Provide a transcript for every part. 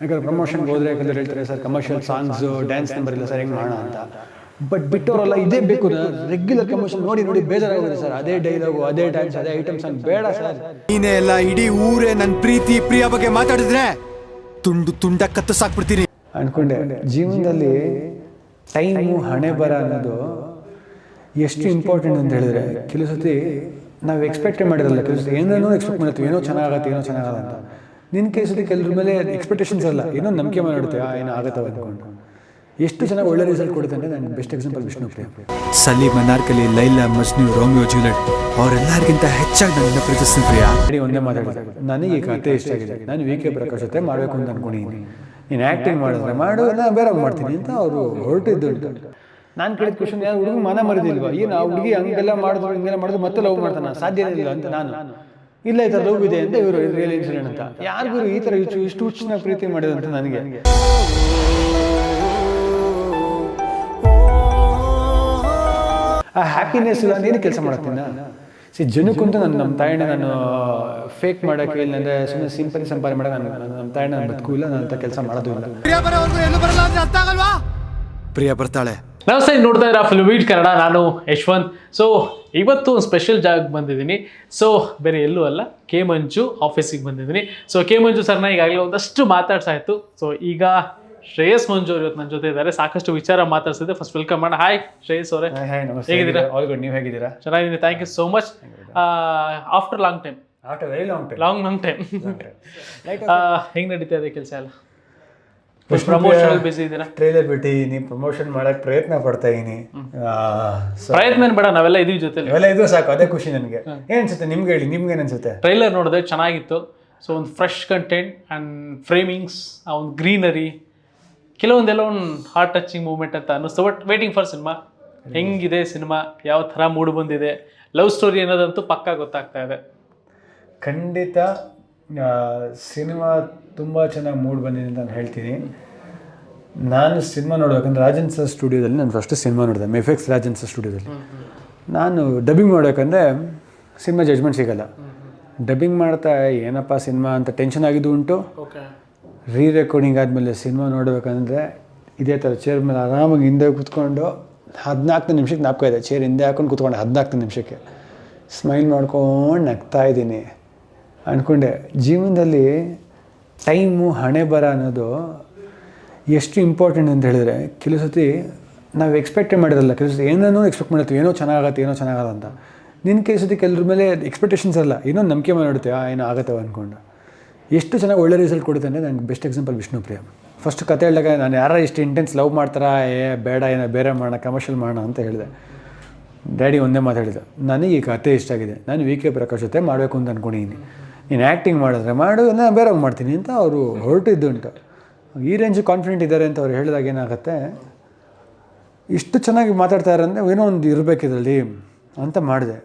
ಯಾಕಂದ್ರೆ ಪ್ರಮೋಷನ್ಗೆ ಹೋದ್ರೆ ಯಾಕಂದ್ರೆ ಹೇಳ್ತಾರೆ sir commercial songs dance number ಇಲ್ಲ ಸರ್ ಹೆಂಗೆ ಮಾಡೋಣ ಅಂತ. ಬಟ್ ಬಿಟ್ಟವರೆಲ್ಲ ಇದೇ ಬೇಕು ರೆಗ್ಯುಲರ್ ಕಮರ್ಷಿಯಲ್ ನೋಡಿ ನೋಡಿ ಬೇಜಾರಾಗುತ್ತೆ ಸರ್. ಅದೇ ಡೈಲಾಗು ಅದೇ ಡ್ಯಾನ್ಸ್ ಅದೇ ಐಟಮ್ಸ್ ಅಂತ ಬೇಡ ಸರ್. ನೀನೇ ಎಲ್ಲ ಇಡೀ ಊರೇ ನನ್ನ ಪ್ರೀತಿ ಪ್ರಿಯ ಬಗ್ಗೆ ಮಾತಾಡಿದ್ರೆ ತುಂಡು ತುಂಡ ಕತ್ತು ಸಾಕ್ಬಿಡ್ತೀನಿ. ಅನ್ಕೊಂಡೆ ಜೀವನದಲ್ಲಿ ಟೈಮು ಹಣೆ ಬರ ಅನ್ನೋದು ಎಷ್ಟು ಇಂಪಾರ್ಟೆಂಟ್ ಅಂತ ಹೇಳಿದ್ರೆ ಕೆಲವು ಸತಿ ನಾವು ಎಕ್ಸ್ಪೆಕ್ಟ್ ಮಾಡಿರಲ್ಲ ಕೆಲವು ಸತಿ ಏನೇನೋ ಎಕ್ಸ್ಪೆಕ್ಟ್ ಮಾಡ್ತೀವಿ ಏನೋ ಚೆನ್ನಾಗತ್ತೆ ಏನೋ ಚೆನ್ನಾಗಲ್ಲ ಅಂತ. ನಿನ್ನ ಕೇಸಲ್ಲಿ ಕೆಲವ್ರ ಮೇಲೆ ಎಕ್ಸ್ಪೆಕ್ಟೇಷನ್ಸ್ ಅಲ್ಲ. ಏನೋ ನಂಬಿಕೆ ಮಾಡಿರುತ್ತೆ ಆ ಏನೋ ಆಗತ್ತವ ಅಂದ್ಕೊಂಡು ಎಷ್ಟು ಚೆನ್ನಾಗಿ ಒಳ್ಳೆ ರಿಸಲ್ಟ್ ಕೊಡುತ್ತೆ ಅಂದರೆ ನನ್ನ best example Vishnu Priya. Salim Anarkali Laila Majnu Romeo Juliet ಅವರೆಲ್ಲರಿಗಿಂತ ಹೆಚ್ಚಾಗಿ ನನ್ನ ಪ್ರೀತಿಸ್ತೀನಿ ಪ್ರಿಯ. ಅಡಿ ಒಂದೇ ಮಾತಾಡಿದೆ ನನಗೆ ಈ ಕತೆ ಇಷ್ಟ ಆಗಿದೆ. ನಾನು ವಿ ಕೆ ಪ್ರಕಾಶ್ ಜೊತೆ ಮಾಡಬೇಕು ಅಂತ ಅನ್ಕೊಂಡಿದ್ದೀನಿ. ನೀನು ಆ್ಯಕ್ಟಿಂಗ್ ಮಾಡಿದ್ರೆ ಮಾಡು ನಾನು ಬೇರೆ ಮಾಡ್ತೀನಿ ಅಂತ ಅವರು ಹೊರಟಿದ್ದು ನಾನು ಕೇಳಿದ ಕ್ವಶನ್ ಯಾರು ಹುಡುಗ ಮನ ಮರೆದಿಲ್ವಾ? ಏನು ಆ ಹುಡುಗಿ ಹಂಗೆಲ್ಲ ಮಾಡಿದ್ರು ಹಿಂಗೆಲ್ಲ ಮಾಡಿದ್ರು ಮತ್ತೆ ಲವ್ ಮಾಡ್ತಾನೆ? ಸಾಧ್ಯ ಇಲ್ಲ ಅಂತ ನಾನು. ಇಲ್ಲ ಈ ಥರ ಲವ್ ಇದೆ ಅಂತ ಇವರು ರಿಯಲ್ ಇನ್ಸಿಡೆಂಟ್ ಅಂತ ಯಾರಿಗೂ ಈ ಥರ ಇಷ್ಟು ಇಷ್ಟು ಹುಚ್ಚಿನ ಪ್ರೀತಿ ಮಾಡಿದಂತ ನನಗೆ? ಆ ಹ್ಯಾಪಿನೆಸ್ ಇಲ್ಲ ಏನು ಕೆಲಸ ಮಾಡ್ತೀನಿ ಸಿ ಜನಕ್ಕಂತೂ ನನ್ನ ನಮ್ಮ ತಾಯಣ್ಣ ನಾನು ಫೇಕ್ ಮಾಡೋಕ್ಕೆ ಇಲ್ಲ ಅಂದರೆ ಸುಮ್ಮನೆ ಸಿಂಪಲ್ ಸಂಪಾದನೆ ಮಾಡೋಕೆ ನಾನು ನಾನು ನಮ್ಮ ತಾಯಣ್ಣ ನಾನು ಬದುಕು ಇಲ್ಲ ನಾನು ಅಂತ ಕೆಲಸ ಮಾಡೋದು ಇಲ್ಲ. ಪ್ರಿಯ ಬರೋವರೆಗೂ ಎಲ್ಲೂ ಬರಲ್ಲ ಅಂದ್ರೆ ಅರ್ಥ ಆಗಲ್ವಾ? ಪ್ರಿಯ ಬರ್ತಾಳೆ. ನಮಸ್ತೆ ನೋಡ್ತಾ ಇದ್ದೀರಾ ಫಿಲ್ಮ್ ವೀಟ್ ಕನ್ನಡ ನಾನು ಯಶ್ವಂತ್. ಸೊ ಇವತ್ತು ಒಂದು ಸ್ಪೆಷಲ್ ಜಾಗಕ್ಕೆ ಬಂದಿದ್ದೀನಿ. ಸೊ ಬೇರೆ ಎಲ್ಲೂ ಅಲ್ಲ ಕೆ ಮಂಜು ಆಫೀಸಿಗೆ ಬಂದಿದ್ದೀನಿ. ಸೊ ಕೆ ಮಂಜು ಸರ್ನ ಈಗಾಗಲೇ ಒಂದಷ್ಟು ಮಾತಾಡ್ಸಾಯ್ತು ಸೊ ಈಗ ಶ್ರೇಯಸ್ ಮಂಜು ಅವ್ರು ಇವತ್ತು ನನ್ನ ಜೊತೆ ಇದ್ದಾರೆ. ಸಾಕಷ್ಟು ವಿಚಾರ ಮಾತಾಡ್ಸಿದ್ದೆ. ಫಸ್ಟ್ ವೆಲ್ಕಮ್ ಮಾಡೋಣ. ಹಾಯ್ ಶ್ರೇಯಸ್ ಅವರೇ. ಹೇಗಿದ್ದೀರಾ? ಆಲ್ ಗುಡ್ ನೀವು ಹೇಗಿದ್ದೀರಾ? ಚೆನ್ನಾಗಿದ್ದೀನಿ. Thank you so much after long time after very long time long long time ಹೆಂಗೆ ನಡೀತಾ ಇದೆ ಕೆಲಸ ಎಲ್ಲ? ಪ್ರಮೋಷನಲ್ ಬಿಸಿ ಇದ್ದೀರಾ? ಟ್ರೈಲರ್ ಬಿಟ್ಟು ಪ್ರಮೋಷನ್ ಮಾಡಕ್ ಪ್ರಯತ್ನ ಪಡ್ತಾ ಇದೀನಿ. ಪ್ರಯತ್ನ ಬೇಡ ನಾವೆಲ್ಲ ಇದೀವಿ ಜೊತೆ ಇವೆಲ್ಲ ಇದು ಸಾಕು ಅದೇ ಖುಷಿ ನನಗೆ. ಏನ್ ಅನ್ಸುತ್ತೆ? ನಿಮ್ಗೆ ಹೇಳಿ ನಿಮ್ಗೆ ಏನ್ ಅನ್ಸುತ್ತೆ? ಟ್ರೈಲರ್ ನೋಡಿದೆ ಚೆನ್ನಾಗಿತ್ತು. ಸೊ ಒಂದು ಫ್ರೆಶ್ ಕಂಟೆಂಟ್ ಆ್ಯಂಡ್ ಫ್ರೇಮಿಂಗ್ಸ್ ಆ ಒಂದು ಗ್ರೀನರಿ ಕೆಲವೊಂದೆಲ್ಲ ಒಂದು ಹಾರ್ಟ್ ಟಚಿಂಗ್ ಮೂಮೆಂಟ್ ಅಂತ ಅನ್ನಿಸ್ತು. ಬಟ್ ವೇಟಿಂಗ್ ಫಾರ್ ಸಿನಿಮಾ ಹೆಂಗಿದೆ ಸಿನಿಮಾ ಯಾವ ಥರ ಮೂಡ್ ಬಂದಿದೆ? ಲವ್ ಸ್ಟೋರಿ ಅನ್ನೋದಂತೂ ಪಕ್ಕಾ ಗೊತ್ತಾಗ್ತಾ ಇದೆ. ಖಂಡಿತ ಸಿನಿಮಾ ತುಂಬ ಚೆನ್ನಾಗಿ ಮೂಡ್ ಬಂದಿದೆ ಅಂತ ನಾನು ಹೇಳ್ತೀನಿ. ನಾನು ಸಿನಿಮಾ ನೋಡ್ಬೇಕಂದ್ರೆ ರಾಜನ್ ಸರ್ ಸ್ಟುಡಿಯೋದಲ್ಲಿ ನಾನು ಫಸ್ಟ್ ಸಿನಿಮಾ ನೋಡಿದೆ ಮೆಫೆಕ್ಸ್ ರಾಜನ್ ಸರ್ ಸ್ಟುಡಿಯೋದಲ್ಲಿ. ನಾನು ಡಬ್ಬಿಂಗ್ ಮಾಡಬೇಕಂದ್ರೆ ಸಿನಿಮಾ ಜಜ್ಮೆಂಟ್ ಸಿಗಲ್ಲ. ಡಬ್ಬಿಂಗ್ ಮಾಡ್ತಾ ಏನಪ್ಪ ಸಿನಿಮಾ ಅಂತ ಟೆನ್ಷನ್ ಆಗಿದ್ದು ಉಂಟು. ರೀ ರೆಕಾರ್ಡಿಂಗ್ ಆದಮೇಲೆ ಸಿನಿಮಾ ನೋಡಬೇಕಂದ್ರೆ ಇದೇ ಥರ ಚೇರ್ ಮೇಲೆ ಆರಾಮಾಗಿ ಹಿಂದೆ ಕೂತ್ಕೊಂಡು ಹದಿನಾಲ್ಕು ನಿಮಿಷಕ್ಕೆ ನಾಪ್ಕ ಇದೆ. ಚೇರ್ ಹಿಂದೆ ಹಾಕೊಂಡು ಕೂತ್ಕೊಂಡು ಹದಿನಾಲ್ಕು ನಿಮಿಷಕ್ಕೆ. ಸ್ಮೈಲ್ ಮಾಡ್ಕೊಂಡು ನಗ್ತಾ ಇದ್ದೀನಿ. ಅಂದ್ಕೊಂಡೆ ಜೀವನದಲ್ಲಿ ಟೈಮು ಹಣೆ, ಬರ ಅನ್ನೋದು ಎಷ್ಟು ಇಂಪಾರ್ಟೆಂಟ್ ಅಂತ ಹೇಳಿದ್ರೆ, ಕೆಲವು ಸತಿ ನಾವು ಎಕ್ಸ್ಪೆಕ್ಟೇ ಮಾಡಿರಲ್ಲ, ಕೆಲವು ಸತಿ ಏನೋ ಎಕ್ಸ್ಪೆಕ್ಟ್ ಮಾಡುತ್ತೆ ಏನೋ ಚೆನ್ನಾಗತ್ತೆ ಏನೋ ಚೆನ್ನಾಗಲ್ಲ ಅಂತ. ನಿನ್ನ ಕೆಲವು ಸತಿ ಕೆಲವ್ರ ಮೇಲೆ ಎಕ್ಸ್ಪೆಕ್ಟೇಷನ್ಸ್ ಅಲ್ಲ ಏನೋ ನಂಬಿಕೆ ಮಾಡಿಡುತ್ತೆ ಏನೋ ಆಗತ್ತವ ಅಂದ್ಕೊಂಡು ಎಷ್ಟು ಚೆನ್ನಾಗಿ ಒಳ್ಳೆ ರಿಸಲ್ಟ್ ಕೊಡುತ್ತೆ ಅಂದರೆ, ನನಗೆ ಬೆಸ್ಟ್ ಎಕ್ಸಾಂಪಲ್ ವಿಷ್ಣುಪ್ರಿಯ. ಫಸ್ಟ್ ಕತೆ ಹೇಳಿದಾಗ ನಾನು ಯಾರೋ ಇಷ್ಟು ಇಂಟೆನ್ಸ್ ಲವ್ ಮಾಡ್ತಾರಾ, ಏ, ಬೇಡ, ಏನೋ ಬೇರೆ ಮಾಡೋಣ ಕಮರ್ಷಿಯಲ್ ಮಾಡೋಣ ಅಂತ ಹೇಳಿದೆ. ಡ್ಯಾಡಿ ಒಂದೇ ಮಾತು ಹೇಳಿದ ನನಗೆ ಈ ಕತೆ ಇಷ್ಟ ಆಗಿದೆ, ನಾನು ವಿ ಕೆ ಪ್ರಕಾಶ್ ಜೊತೆ ಮಾಡಬೇಕು ಅಂತ ಅಂದ್ಕೊಂಡಿದ್ದೀನಿ ನೀನು ಆ್ಯಕ್ಟಿಂಗ್ ಮಾಡಿದ್ರೆ ಮಾಡು ನಾನು ಬೇರೆ ಮಾಡ್ತೀನಿ ಅಂತ ಅವರು ಹೊರಟಿದ್ದುಂಟು ಈ ರೇಂಜ್ ಕಾನ್ಫಿಡೆಂಟ್ ಇದ್ದಾರೆ ಅಂತ ಅವ್ರು ಹೇಳಿದಾಗ ಏನಾಗುತ್ತೆ? ಇಷ್ಟು ಚೆನ್ನಾಗಿ ಮಾತಾಡ್ತಾರೆ ಅಂದರೆ ಏನೋ ಒಂದು ಇರಬೇಕು ಇದರಲ್ಲಿ ಅಂತ ಮಾಡಿದೆ.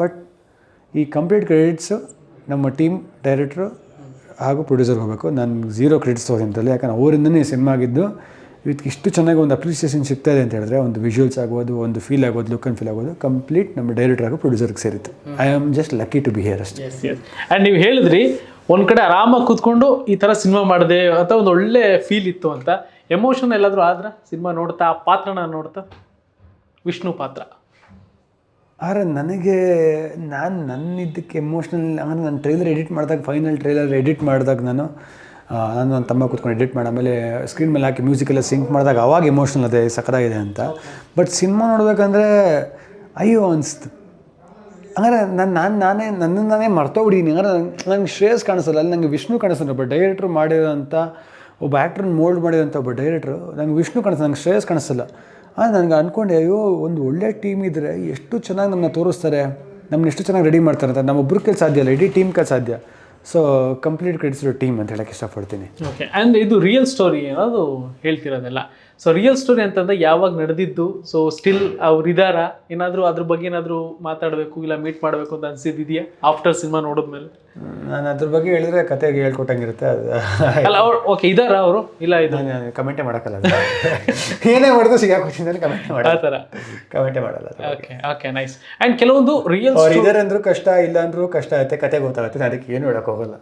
ಬಟ್ ಈ ಕಂಪ್ಲೀಟ್ ಕ್ರೆಡಿಟ್ಸು ನಮ್ಮ ಟೀಮ್ ಡೈರೆಕ್ಟ್ರು ಹಾಗೂ ಪ್ರೊಡ್ಯೂಸರ್ ಹೋಗಬೇಕು. ನಾನು ಝೀರೋ ಕ್ರೆಡಿಟ್ಸ್ ತೊಗೊಂತಲ್ಲ ಯಾಕಂದ್ರೆ ಅವರಿಂದನೇ ಸಿನಿಮಾ ಆಗಿದ್ದು ಇದಕ್ಕೆ ಇಷ್ಟು ಚೆನ್ನಾಗಿ ಒಂದು ಅಪ್ರಿಸಿಯೇಷನ್ ಸಿಗ್ತಾ ಇದೆ ಅಂತ ಹೇಳಿದ್ರೆ ಒಂದು ವಿಜುವಲ್ಸ್ ಆಗ್ಬೋದು ಒಂದು ಫೀಲ್ ಆಗೋದು ಲುಕ್ ಅಂಡ್ ಫೀಲ್ ಆಗೋದು ಕಂಪ್ಲೀಟ್ ನಮ್ಮ ಡೈರೆಕ್ಟರ್ ಆಗೋ ಪ್ರೊಡ್ಯೂಸರ್ಗೆ ಸೇರಿತ್ತು. I am just lucky to be here ಅಷ್ಟೇ. ಆ್ಯಂಡ್ ನೀವು ಹೇಳಿದ್ರಿ ಒಂದು ಕಡೆ ಆರಾಮಾಗಿ ಕೂತ್ಕೊಂಡು ಈ ಥರ ಸಿನಿಮಾ ಮಾಡಿದೆ ಅಂತ ಒಂದು ಒಳ್ಳೆ ಫೀಲ್ ಇತ್ತು ಅಂತ. ಎಮೋಷನ್ ಎಲ್ಲಾದರೂ ಆದ್ರೆ? ಸಿನಿಮಾ ನೋಡ್ತಾ ಆ ಪಾತ್ರನ ನೋಡ್ತಾ? ವಿಷ್ಣು ಪಾತ್ರ. ಆದರೆ ನನಗೆ ನಾನು ನನ್ನ ಇದಕ್ಕೆ ಎಮೋಷ್ನಲ್ ಅಂದರೆ ನಾನು ಟ್ರೈಲರ್ ಎಡಿಟ್ ಮಾಡಿದಾಗ ಫೈನಲ್ ಟ್ರೈಲರ್ ಎಡಿಟ್ ಮಾಡಿದಾಗ ನಾನು ನಾನು ನನ್ನ ತಮ್ಮ ಕೂತ್ಕೊಂಡು ಎಡಿಟ್ ಮಾಡಿ, ಆಮೇಲೆ ಸ್ಕ್ರೀನ್ ಮೇಲೆ ಹಾಕಿ ಮ್ಯೂಸಿಕೆಲ್ಲ ಸಿಂಕ್ ಮಾಡಿದಾಗ ಅವಾಗ ಎಮೋಷ್ನಲ್ ಅದೇ ಸಖತ್ತಾಗಿದೆ ಅಂತ. ಬಟ್ ಸಿನಿಮಾ ನೋಡಬೇಕಂದ್ರೆ ಅಯ್ಯೋ ಅನಿಸ್ತು. ಹಂಗಾರೆ ನಾನು ನಾನು, ನಾನೇ ನನ್ನ ನಾನೇ ಮರ್ತೋಗ್ಬಿಡೀನಿ ಹಂಗಾರೆ ನಂಗೆ ಶ್ರೇಯಸ್ ಕಾಣಿಸಲ್ಲ, ಅಲ್ಲಿ ನನಗೆ ವಿಷ್ಣು ಕಾಣಿಸಲ್ಲ ಒಬ್ಬ ಡೈರೆಕ್ಟ್ರು ಮಾಡಿರೋಂಥ, ಒಬ್ಬ ಆ್ಯಕ್ಟ್ರನ್ನ ಮೋಲ್ಡ್ ಮಾಡಿರೋಂಥ ಒಬ್ಬ ಡೈರೆಕ್ಟ್ರು ನಂಗೆ ವಿಷ್ಣು ಕಾಣಿಸ್ತು ನಂಗೆ ಶ್ರೇಯಸ್ ಕಾಣಿಸಲ್ಲ. ಆದರೆ ನನಗೆ ಅಂದ್ಕೊಂಡೆ ಅಯ್ಯೋ, ಒಂದು ಒಳ್ಳೆ ಟೀಮ್ ಇದ್ದರೆ ಎಷ್ಟು ಚೆನ್ನಾಗಿ ನಮ್ಮನ್ನ ತೋರಿಸ್ತಾರೆ. ನಮ್ಮನ್ನ ಎಷ್ಟು ಚೆನ್ನಾಗಿ ರೆಡಿ ಮಾಡ್ತಾರೆ ಅಂತ. ನಮ್ಮ ಒಬ್ರಿಗೆ ಸಾಧ್ಯ ಇಲ್ಲ, ಇಡೀ ಟೀಮ್ಗೆ ಸಾಧ್ಯ. ಸೊ ಕಂಪ್ಲೀಟ್ ಕ್ರೆಡಿಟ್ಸ್ ಟೀಮ್ ಅಂತ ಹೇಳಕ್ಕೆ ಇಷ್ಟಪಡ್ತೀನಿ. ಓಕೆ ಆ್ಯಂಡ್ ಇದು ರಿಯಲ್ ಸ್ಟೋರಿ ಏನಾದರೂ ಹೇಳ್ತಿರೋದೆಲ್ಲ. ಸೊ ರಿಯಲ್ ಸ್ಟೋರಿ ಅಂತಂದ್ರೆ ಯಾವಾಗ ನಡೆದಿದ್ದು? ಸೊ ಸ್ಟಿಲ್ ಅವ್ರು ಇದಾರ? ಏನಾದರೂ ಅದ್ರ ಬಗ್ಗೆ ಏನಾದರೂ ಮಾತಾಡಬೇಕು ಇಲ್ಲ ಮೀಟ್ ಮಾಡಬೇಕು ಅಂತ ಅನ್ಸಿದ್ದಿದೆಯಾ ಆಫ್ಟರ್ ಸಿನಿಮಾ ನೋಡಿದ್ಮೇಲೆ? ನಾನು ಅದ್ರ ಬಗ್ಗೆ ಹೇಳಿದ್ರೆ ಕತೆಗೆ ಹೇಳ್ಕೊಟ್ಟಂಗಿರುತ್ತೆ ಅದು. ಅಲ್ಲ ಅವ್ರು ಓಕೆ ಇದಾರ ಅವರು? ಇಲ್ಲ ಇದು. ನಾನು ಕಮೆಂಟೇ ಮಾಡೋಕ್ಕಲ್ಲ ಏನೇ ಮಾಡಿದ್ರು ಸಿಗಾಕೋತೀನಿ ಖುಷಿ ಕಮೆಂಟ್ ಆ ಮಾಡಲ್ಲ. ಥರ. ಕಮೆಂಟೇ ಮಾಡಲ್ಲ ಓಕೆ ಓಕೆ ನೈಸ್ ಆ್ಯಂಡ್ ಕೆಲವೊಂದು ರಿಯಲ್ ಅವ್ರು ಇದಾರೆ ಅಂದ್ರೂ ಕಷ್ಟ ಇಲ್ಲ ಅಂದ್ರೂ ಕಷ್ಟ ಆಗುತ್ತೆ ಕತೆ ಗೊತ್ತಾಗುತ್ತೆ ಅದಕ್ಕೆ ಏನು ಹೇಳಕ್ ಹೋಗಲ್ಲ.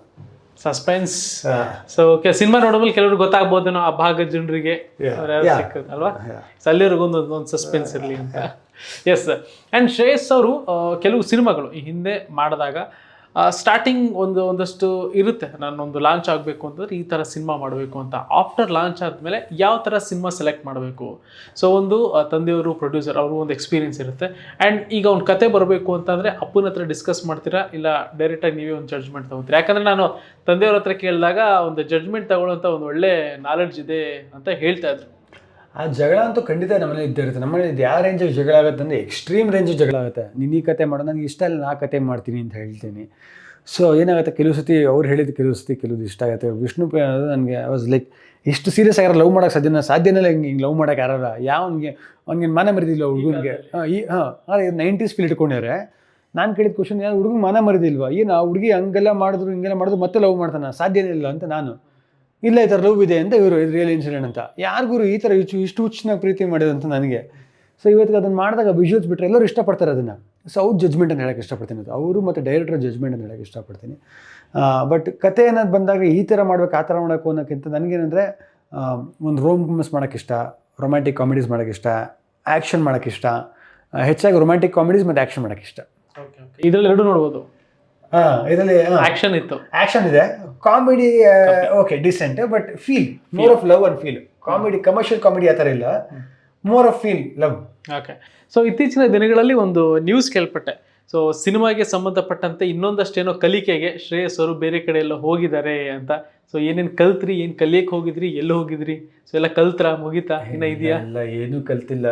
ಸಸ್ಪೆನ್ಸ್ ಸೊ ಓಕೆ ಸಿನಿಮಾ ನೋಡೋದ್ಮೇಲೆ ಕೆಲವ್ರಿಗೆ ಗೊತ್ತಾಗ್ಬೋದೇನೋ ಆ ಭಾಗದ ಜನರಿಗೆ ಅಲ್ವಾ? ಸೊ ಒಂದು ಸಸ್ಪೆನ್ಸ್ ಇರಲಿ ಅಂತ. ಎಸ್ ಆ್ಯಂಡ್ ಶ್ರೇಯಸ್ ಅವರು ಕೆಲವು ಸಿನಿಮಾಗಳು ಈ ಹಿಂದೆ ಮಾಡಿದಾಗ ಸ್ಟಾರ್ಟಿಂಗ್ ಒಂದು, ಒಂದಷ್ಟು ಇರುತ್ತೆ. ನಾನೊಂದು ಲಾಂಚ್ ಆಗಬೇಕು ಅಂತಂದ್ರೆ ಈ ಥರ ಸಿನಿಮಾ ಮಾಡಬೇಕು ಅಂತ. ಆಫ್ಟರ್ ಲಾಂಚ್ ಆದಮೇಲೆ ಯಾವ ಥರ ಸಿನಿಮಾ ಸೆಲೆಕ್ಟ್ ಮಾಡಬೇಕು? ಸೊ ಒಂದು ತಂದೆಯವರು ಪ್ರೊಡ್ಯೂಸರ್ ಅವರು ಒಂದು ಎಕ್ಸ್ಪೀರಿಯನ್ಸ್ ಇರುತ್ತೆ. ಆ್ಯಂಡ್ ಈಗ ಒಂದು ಕತೆ ಬರಬೇಕು ಅಂತಂದರೆ ಅಪ್ಪನ ಹತ್ರ ಡಿಸ್ಕಸ್ ಮಾಡ್ತೀರಾ? ಇಲ್ಲ ಡೈರೆಕ್ಟಾಗಿ ನೀವೇ ಒಂದು ಜಡ್ಜ್ಮೆಂಟ್ ತಗೋತೀರಾ? ಯಾಕಂದರೆ ನಾನು ತಂದೆಯವ್ರ ಹತ್ರ ಕೇಳಿದಾಗ ಒಂದು ಜಡ್ಜ್ಮೆಂಟ್ ತಗೊಳ್ಳೋಂಥ ಒಂದು ಒಳ್ಳೆ ನಾಲೆಡ್ಜ್ ಇದೆ ಅಂತ ಹೇಳ್ತಾ ಇದ್ರು. ಆ ಜಗಳ ಅಂತೂ ಖಂಡಿತ ನಮ್ಮಲ್ಲಿ ಇದ್ದೇ ಇರುತ್ತೆ. ನಮ್ಮಲ್ಲಿ ಇದು ಯಾವ ರೇಂಜ್ ಜಗಳ ಆಗುತ್ತೆ ಅಂದರೆ ಎಕ್ಸ್ಟ್ರೀಮ್ ರೇಂಜ್ ಜಗಳ ಆಗುತ್ತೆ. ನಿನ್ನ ಈ ಕತೆ ಮಾಡೋ ನನಗೆ ಇಷ್ಟ ಇಲ್ಲ ನಾ ಕತೆ ಮಾಡ್ತೀನಿ ಅಂತ ಹೇಳ್ತೀನಿ. ಸೊ ಏನಾಗುತ್ತೆ? ಕೆಲವು ಸತಿ ಅವ್ರು ಹೇಳಿದ ಕೆಲವು ಸತಿ ಕೆಲವು ಇಷ್ಟ ಆಗುತ್ತೆ. ವಿಷ್ಣು ಪ್ರಿಯ ಅನ್ನೋದು ನನಗೆ ವಾಸ್ ಲೈಕ್ ಇಷ್ಟು ಸೀರಿಯಸ್ ಆಗಿರೋ ಲವ್ ಮಾಡೋಕ್ಕೆ ಸಾಧ್ಯನ? ಸಾಧ್ಯನೇ ಹಿಂಗೆ ಹಿಂಗೆ ಲವ್ ಮಾಡೋಕೆ ಯಾರಲ್ಲ ಯಾವನಿಗೆ ಅವ್ನಿಗೆ ಮನೆ ಮರಿದಿಲ್ಲ ಹುಡುಗನಿಗೆ? ಹಾಂ ಈ ಹಾಂ ಅದೇ ನೈಂಟೀಸ್ ಫೀಲ್ ಇಟ್ಕೊಂಡಿದ್ರೆ ನಾನು ಕೇಳಿದ ಕ್ವಶನ್ ಯಾರು ಹುಡುಗ ಮನೆ ಮರಿದಿಲ್ವಾ? ಏನು ಆ ಹುಡುಗಿ ಹಂಗೆಲ್ಲ ಮಾಡಿದ್ರು ಹಿಂಗೆಲ್ಲ ಮಾಡಿದ್ರು ಮತ್ತೆ ಲವ್ ಮಾಡ್ತಾನೆ? ಸಾಧ್ಯನೇ ಇಲ್ಲ ಅಂತ ನಾನು. ಇಲ್ಲ ಈ ಥರ ಲವ್ ಇದೆ ಅಂತ ಇವರು ರಿಯಲ್ ಇನ್ಸಿಡೆಂಟ್ ಅಂತ. ಯಾರಿಗೂ ಈ ಥರ ಇಷ್ಟು ಇಷ್ಟು ಹುಚ್ಚಿನ ಪ್ರೀತಿ ಮಾಡಿದಂತ ನನಗೆ. ಸೊ ಇವತ್ತಿಗೆ ಅದನ್ನು ಮಾಡಿದಾಗ ವಿಜುವಲ್ಸ್ ಬಿಟ್ಟರೆ ಎಲ್ಲರೂ ಇಷ್ಟಪಡ್ತಾರೆ ಅದನ್ನು. ಸೊ ಅವ್ರ ಜಜ್ಮೆಂಟ್ ಅನ್ನು ಹೇಳಕ್ಕೆ ಇಷ್ಟಪಡ್ತೀನಿ ಅದು. ಅವರು ಮತ್ತು ಡೈರೆಕ್ಟರ್ ಜಜ್ಮೆಂಟ್ ಅನ್ನು ಹೇಳಕ್ಕೆ ಇಷ್ಟಪಡ್ತೀನಿ. ಬಟ್ ಕತೆ ಏನಾದ್ರು ಬಂದಾಗ ಈ ಥರ ಮಾಡಬೇಕು ಆ ಥರ ಮಾಡೋಕ್ಕೂ ಅನ್ನೋಕ್ಕಿಂತ ನನಗೇನಂದರೆ ಒಂದು ರೋಮ್ ಮಾಡೋಕ್ಕೆ ಇಷ್ಟ ರೊಮ್ಯಾಂಟಿಕ್ ಕಾಮಿಡೀಸ್ ಮಾಡೋಕ್ಕಿಷ್ಟ ಆ್ಯಕ್ಷನ್ ಮಾಡೋಕ್ಕೆ ಇಷ್ಟ ಹೆಚ್ಚಾಗಿ ರೊಮ್ಯಾಂಟಿಕ್ ಕಾಮಿಡೀಸ್ ಮತ್ತು ಆ್ಯಕ್ಷನ್ ಮಾಡೋಕ್ಕಿಷ್ಟ ಇದರಲ್ಲಿ ಎರಡು ನೋಡ್ಬೋದು. ಹಾಂ ಇದರಲ್ಲಿ ಆ್ಯಕ್ಷನ್ ಇತ್ತು. ಆ್ಯಕ್ಷನ್ ಇದೆ. Comedy okay decent but feel more of love and feel comedy commercial comedy ಆ ಥರ ಇಲ್ಲ. More of feel love okay so ಇತ್ತೀಚಿನ ದಿನಗಳಲ್ಲಿ ಒಂದು ನ್ಯೂಸ್ ಕೇಳ್ಪಟ್ಟೆ. ಸೊ ಸಿನಿಮಾಗೆ ಸಂಬಂಧಪಟ್ಟಂತೆ ಇನ್ನೊಂದಷ್ಟೇನೋ ಕಲಿಕೆಗೆ ಶ್ರೇಯಸ್ ಅವರು ಬೇರೆ ಕಡೆ ಎಲ್ಲ ಹೋಗಿದ್ದಾರೆ ಅಂತ. ಸೊ ಏನೇನು ಕಲ್ತ್ರಿ ಏನು ಕಲಿಯಕ್ಕೆ ಹೋಗಿದ್ರಿ ಎಲ್ಲಿ ಹೋಗಿದ್ರಿ? ಸೊ ಎಲ್ಲ ಕಲ್ತ್ರ ಮುಗಿತಾ? ಇನ್ನ ಇದೆಯಾ? ಎಲ್ಲ ಏನೂ ಕಲ್ತಿಲ್ಲ.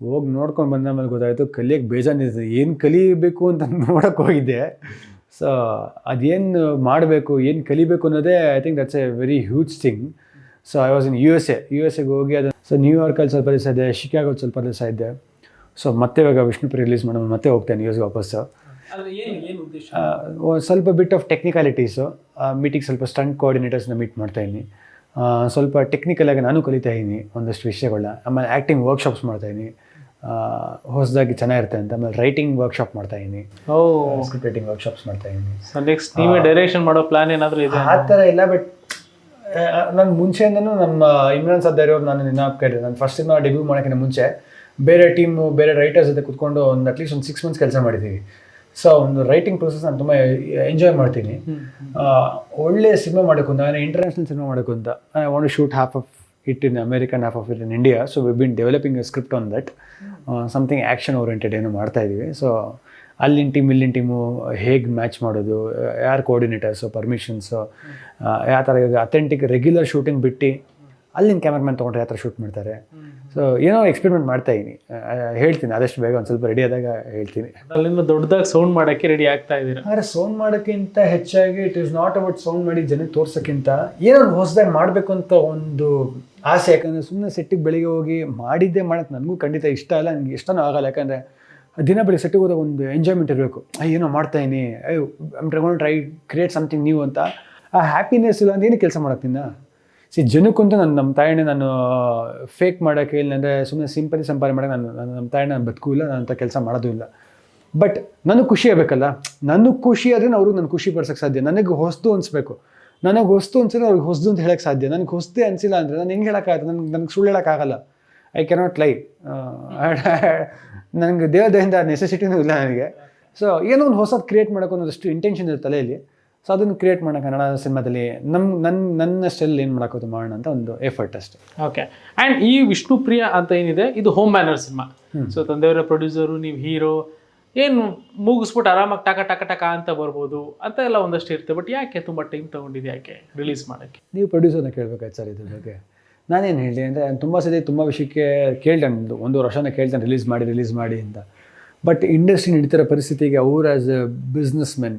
ಹೋಗಿ ನೋಡ್ಕೊಂಡು ಬಂದ ಮೇಲೆ ಗೊತ್ತಾಯಿತು ಕಲಿಯಕ್ಕೆ ಬೇಜಾನಿದೆ ಏನು ಕಲಿಬೇಕು ಅಂತ ನೋಡೋಕೆ ಹೋಗಿದ್ದೆ. ಸೊ ಅದೇನು ಮಾಡಬೇಕು ಏನು ಕಲಿಬೇಕು ಅನ್ನೋದೇ I think that's a very huge thing so I was in U S A U S ಎಗೆ ಹೋಗಿ ಅದು ಸೊ ನ್ಯೂಯಾರ್ಕಲ್ಲಿ ಸ್ವಲ್ಪ ದಿವಸ ಇದ್ದೆ ಶಿಕಾಗೋಲ್ ಸ್ವಲ್ಪ ದಿವಸ ಇದ್ದೆ. ಸೊ ಮತ್ತೆ ಇವಾಗ ವಿಷ್ಣುಪುರ ರಿಲೀಸ್ ಮಾಡೋಣ ಮತ್ತೆ ಹೋಗ್ತೇನೆ ಯು ಎಸ್ಗೆ ವಾಪಸ್ಸು. ಸ್ವಲ್ಪ ಬಿಟ್ ಆಫ್ ಟೆಕ್ನಿಕಾಲಿಟೀಸು ಮೀಟಿಂಗ್ ಸ್ವಲ್ಪ ಸ್ಟಂಟ್ ಕೋಆರ್ಡಿನೇಟರ್ಸ್ನ ಮೀಟ್ ಮಾಡ್ತಾ ಇದ್ದೀನಿ. ಸ್ವಲ್ಪ ಟೆಕ್ನಿಕಲಾಗಿ ನಾನು ಕಲಿತಾ ಇದ್ದೀನಿ ಒಂದಷ್ಟು ವಿಷಯಗಳನ್ನ ಆಮೇಲೆ ಆ್ಯಕ್ಟಿಂಗ್ ವರ್ಕ್ಶಾಪ್ಸ್ ಮಾಡ್ತಾ ಇದ್ದೀನಿ. ಹೊಸದಾಗಿ ಚೆನ್ನಾಗಿರುತ್ತೆ ಅಂತ. ಆಮೇಲೆ ರೈಟಿಂಗ್ ವರ್ಕ್ಶಾಪ್ ಮಾಡ್ತಾ ಇದ್ದೀನಿ ಓ. ಸ್ಕ್ರಿಪ್ಟ್ ರೈಟಿಂಗ್ ವರ್ಕ್ಶಾಪ್ಸ್ ಮಾಡ್ತಾ ಇದ್ದೀನಿ ಸೊ ನೆಕ್ಸ್ಟ್ ನೀವೇ ಡೈರೆಕ್ಷನ್ ಮಾಡೋ ಪ್ಲಾನ್ ಏನಾದರೂ ಇದೆ ಆ ಥರ ಇಲ್ಲ ಬಟ್ ನಾನು ಮುಂಚೆಯಿಂದನೂ ನಮ್ಮ ಇಮ್ರಾನ್ ಸದ್ದಾರಿ ಅವ್ರು ನಾನು ನೆನಪು ಕೇಳಿದೆ. ನಾನು ಫಸ್ಟ್ ಸಿನಿಮಾ ಡೆಬ್ಯೂ ಮಾಡೋಕ್ಕಿಂತ ಮುಂಚೆ ಬೇರೆ ಟೀಮು ಬೇರೆ ರೈಟರ್ಸ್ ಜೊತೆ ಕುತ್ಕೊಂಡು ಒಂದು ಅಟ್ಲೀಸ್ಟ್ ಒಂದು ಸಿಕ್ಸ್ ಮಂತ್ಸ್ ಕೆಲಸ ಮಾಡಿದ್ದೀವಿ ಸೊ ಒಂದು ರೈಟಿಂಗ್ ಪ್ರೊಸೆಸ್ ನಾನು ತುಂಬ ಎಂಜಾಯ್ ಮಾಡ್ತೀನಿ. ಒಳ್ಳೆಯ ಒಳ್ಳೆ ಸಿನಿಮಾ ಅಂತ ನಾನು ಇಂಟರ್ನ್ಯಾಷನಲ್ ಸಿನಿಮಾ ಮಾಡೋಕ್ಕೂ ಅಂತ. I want shoot half of it in American half of it in India so we been developing a script on that something action oriented ಏನೋ ಮಾಡ್ತಾ ಇದ್ದೀವಿ ಸೊ ಅಲ್ಲಿನ ಟೀಮ್ ಇಲ್ಲಿನ ಟೀಮು ಹೇಗೆ ಮ್ಯಾಚ್ ಮಾಡೋದು ಯಾರು ಕೋಆರ್ಡಿನೇಟರ್ಸು ಪರ್ಮಿಷನ್ಸು ಯಾವ ಥರ ಈಗ ಅಥೆಂಟಿಕ್ ರೆಗ್ಯುಲರ್ ಶೂಟಿಂಗ್ ಬಿಟ್ಟು ಅಲ್ಲಿನ ಕ್ಯಾಮ್ರಾಮನ್ ತೊಗೊಂಡ್ರೆ ಯಾವ ಥರ ಶೂಟ್ ಮಾಡ್ತಾರೆ ಸೊ ಏನೋ ಎಕ್ಸ್ಪೆರಿಮೆಂಟ್ ಮಾಡ್ತಾ ಇದ್ದೀನಿ ಹೇಳ್ತೀನಿ ಆದಷ್ಟು ಬೇಗ ಒಂದು ಸ್ವಲ್ಪ ರೆಡಿ ಆದಾಗ ಹೇಳ್ತೀನಿ. ಅಲ್ಲಿಂದ ದೊಡ್ಡದಾಗಿ ಸೌಂಡ್ ಮಾಡೋಕ್ಕೆ ರೆಡಿ ಆಗ್ತಾ ಇದ್ದೀರಾ? ಆದರೆ ಸೌಂಡ್ ಮಾಡೋಕ್ಕಿಂತ ಹೆಚ್ಚಾಗಿ it is not about sound ಮಾಡಿ ಜನಕ್ಕೆ ತೋರ್ಸೋಕ್ಕಿಂತ ಏನೋ ಹೊಸದಾಗಿ ಮಾಡಬೇಕು ಅಂತ ಒಂದು ಆಸೆ, ಯಾಕಂದರೆ ಸುಮ್ಮನೆ ಸೆಟ್ಟಿಗೆ ಬೆಳಿಗ್ಗೆ ಹೋಗಿ ಮಾಡಿದ್ದೇ ಮಾಡೋಕ್ಕೆ ನನಗೂ ಖಂಡಿತ ಇಷ್ಟ ಇಲ್ಲ ನನಗೆ ಇಷ್ಟನೂ ಆಗಲ್ಲ, ಯಾಕಂದರೆ ದಿನ ಬೆಳಿಗ್ಗೆ ಸೆಟ್ಟಿಗೆ ಹೋದಾಗ ಒಂದು ಎಂಜಾಯ್ಮೆಂಟ್ ಇರಬೇಕು. ಏನೋ ಮಾಡ್ತಾಯಿನಿ ಅಯ್ಯೋ I'm try try create something new ಅಂತ. ಆ ಹ್ಯಾಪಿನೆಸ್ ಇಲ್ಲ ಅಂತ ಏನು ಕೆಲಸ ಮಾಡೋಕ್ಕಿನ್ನ ಸಿ ಜನಕ್ಕಂತೂ ನಾನು ನಮ್ಮ ತಾಯಣ್ಣ ನಾನು ಫೇಕ್ ಮಾಡೋಕ್ಕೆ ಇಲ್ಲ ಅಂದರೆ ಸುಮ್ಮನೆ ಸಿಂಪಲಿ ಸಂಪಾದನೆ ಮಾಡೋಕೆ ನಾನು ನಾನು ನಮ್ಮ ತಾಯಣ್ಣ ನಾನು ಬದುಕೂ ಇಲ್ಲ ನಾನು ಅಂತ ಕೆಲಸ ಮಾಡೋದು ಇಲ್ಲ. ಬಟ್ ನನಗೆ ಖುಷಿ ಆಗಬೇಕಲ್ಲ? ನನಗೆ ಖುಷಿ ಆದರೆ ಅವ್ರಿಗೆ ನಾನು ಖುಷಿ ಪಡ್ಸೋಕ್ಕೆ ಸಾಧ್ಯ, ನನಗೆ ಹೊಸದು ಅನಿಸ್ಬೇಕು. ನನಗೆ ಹೊಸ್ತು ಅನ್ಸಿದ್ರೆ ಅವ್ರಿಗೆ ಹೊಸ್ದು ಅಂತ ಹೇಳಕ್ಕೆ ಸಾಧ್ಯ. ನನಗೆ ಹೊಸ್ದೇ ಅನಿಸಿಲ್ಲ ಅಂದರೆ ನಾನು ಹೆಂಗೆ ಹೇಳೋಕ್ಕಾಗತ್ತೆ? ನನಗೆ ನನಗೆ ಸುಳ್ಳು ಹೇಳೋಕ್ಕಾಗಲ್ಲ. ಐ ಕೆನಾಟ್ ಲೈ ನನಗೆ ದೇವದಯಿಂದ ನೆಸೆಸಿಟಿನೂ ಇಲ್ಲ ನನಗೆ. ಸೊ ಏನೋ ಒಂದು ಹೊಸದು ಕ್ರಿಯೇಟ್ ಮಾಡೋಕೆ ಒಂದಷ್ಟು ಇಂಟೆನ್ಷನ್ ಇರುತ್ತೆ ತಲೆಯಲ್ಲಿ. ಸೊ ಅದನ್ನು ಕ್ರಿಯೇಟ್ ಮಾಡೋ ಕನ್ನಡ ಸಿನಿಮಾದಲ್ಲಿ ನಮ್ಮ ನನ್ನ ನನ್ನ ಸ್ಟೆಲ್ ಏನು ಮಾಡೋಕ್ಕೋದು ಮಾಡೋಣ ಅಂತ ಒಂದು ಎಫರ್ಟ್ ಅಷ್ಟೇ. ಓಕೆ ಆ್ಯಂಡ್ ಈ ವಿಷ್ಣು ಪ್ರಿಯ ಅಂತ ಏನಿದೆ ಇದು ಹೋಮ್ ಮ್ಯಾನರ್ ಸಿನಿಮಾ. ಸೊ ತಂದೆಯವರ ಪ್ರೊಡ್ಯೂಸರು ನೀವು ಹೀರೋ ಏನು ಮುಗಿಸ್ಬಿಟ್ಟು ಆರಾಮಾಗಿ ಟಕ ಟಕ ಟಕ ಅಂತ ಬರ್ಬೋದು ಅಂತ ಎಲ್ಲ ಒಂದಷ್ಟು ಇರುತ್ತೆ. ಬಟ್ ಯಾಕೆ ತುಂಬ ಟೈಮ್ ತೊಗೊಂಡಿದ್ದು? ಯಾಕೆ ರಿಲೀಸ್ ಮಾಡೋಕ್ಕೆ? ನೀವು ಪ್ರೊಡ್ಯೂಸರ್ನ ಕೇಳಬೇಕಾಯ್ತು ಸರ್ ಇದ್ರ ಬಗ್ಗೆ. ನಾನೇನು ಹೇಳಿ ಅಂದರೆ ನಾನು ತುಂಬ ಸತಿ ತುಂಬ ವಿಷಯಕ್ಕೆ ಕೇಳ್ದೆ, ಒಂದು ಒಂದು ವರ್ಷನ ಕೇಳ್ತಾನೆ ರಿಲೀಸ್ ಮಾಡಿ ರಿಲೀಸ್ ಮಾಡಿ ಅಂತ. ಬಟ್ ಇಂಡಸ್ಟ್ರಿ ನಡೀತಿರೋ ಪರಿಸ್ಥಿತಿಗೆ ಅವ್ರು ಆ್ಯಸ್ ಎ ಬಿಸ್ನೆಸ್ ಮೆನ್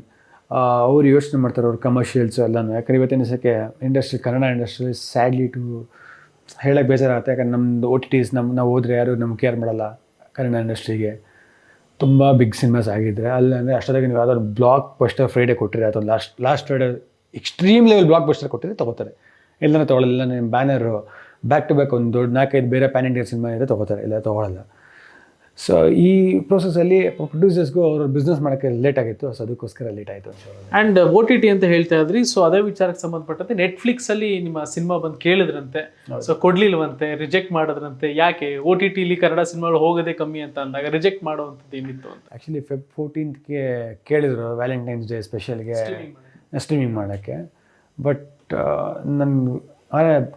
ಅವ್ರು ಯೋಚನೆ ಮಾಡ್ತಾರೆ ಅವ್ರ ಕಮರ್ಷಿಯಲ್ಸ್ ಎಲ್ಲನೂ. ಯಾಕಂದ್ರೆ ಇವತ್ತಿನ ಸಕ್ಕೆ industry Kannada industry sadly to ಹೇಳೋಕ್ಕೆ ಬೇಜಾರಾಗುತ್ತೆ. ಯಾಕಂದ್ರೆ ನಮ್ಮದು ಓ ಟಿ ಟೀಸ್ ನಮ್ಮ ನಾವು ಹೋದರೆ ಯಾರು ನಮ್ಗೆ ಕೇರ್ ಮಾಡಲ್ಲ ಕನ್ನಡ ಇಂಡಸ್ಟ್ರಿಗೆ ತುಂಬ ಬಿಗ್ ಸಿನಿಮಾಸ್ ಆಗಿದ್ದರೆ ಅಲ್ಲಿ ಅಂದರೆ ಅಷ್ಟೊತ್ತಿಗೆ ನೀವು ಯಾವ್ದಾದ್ರು ಬ್ಲಾಕ್ ಬಸ್ಟರ್ ಫ್ರೈಡೇ ಕೊಟ್ಟಿರಿ ಅಥವಾ last last Friday extreme level blockbuster ಕೊಟ್ಟಿದ್ರೆ ತೊಗೋತಾರೆ. ಇಲ್ಲಂದ್ರೆ ತೊಗೊಳ್ಳಲ್ಲ ನಿಮ್ಮ ಬ್ಯಾನರು ಬ್ಯಾಕ್ ಟು ಬ್ಯಾಕ್ ಒಂದು ದೊಡ್ಡ ನಾಲ್ಕೈದು ಬೇರೆ ಪ್ಯಾನ್ ಇಂಡಿಯಾ ಸಿನಿಮಾ ಇದೆ ತೊಗೋತಾರೆ. ಇಲ್ಲ, ತೊಗೊಳಲ್ಲ. ಸೊ ಈ ಪ್ರೋಸೆಸ್ಸಲ್ಲಿ ಪ್ರೊಡ್ಯೂಸರ್ಸ್ಗೂ ಅವರು ಬಿಸ್ನೆಸ್ ಮಾಡೋಕ್ಕೆ ಲೇಟ್ ಆಗಿತ್ತು. ಸೊ ಅದಕ್ಕೋಸ್ಕರ ಲೇಟ್ ಆಯಿತು ಆ್ಯಂಡ್ ಓ ಟಿ ಟಿ ಅಂತ ಹೇಳ್ತಾ ಇದ್ರಿ. ಸೊ ಅದೇ ವಿಚಾರಕ್ಕೆ ಸಂಬಂಧಪಟ್ಟಂತೆ ನೆಟ್ಫ್ಲಿಕ್ಸಲ್ಲಿ ನಿಮ್ಮ ಸಿನಿಮಾ ಬಂದು ಕೇಳಿದ್ರಂತೆ. ಸೊ ಕೊಡ್ಲಿಲ್ವಂತೆ ರಿಜೆಕ್ಟ್ ಮಾಡಿದ್ರಂತೆ. ಯಾಕೆ? ಓ ಟಿ ಟಿಲಿ ಕನ್ನಡ ಸಿನಿಮಾಗಳು ಹೋಗೋದೇ ಕಮ್ಮಿ ಅಂತ ಅಂದಾಗ ರಿಜೆಕ್ಟ್ ಮಾಡುವಂಥದ್ದು ಏನಿತ್ತು ಅಂತ? ಆ್ಯಕ್ಚುಲಿ ಫೆಬ್ ಫೋರ್ಟೀನ್ತ್ಗೆ ಕೇಳಿದ್ರು ವ್ಯಾಲೆಂಟೈನ್ಸ್ ಡೇ ಸ್ಪೆಷಲ್ಗೆ ಸ್ಟ್ರೀಮಿಂಗ್ ಮಾಡೋಕ್ಕೆ. ಬಟ್ ನನ್ನ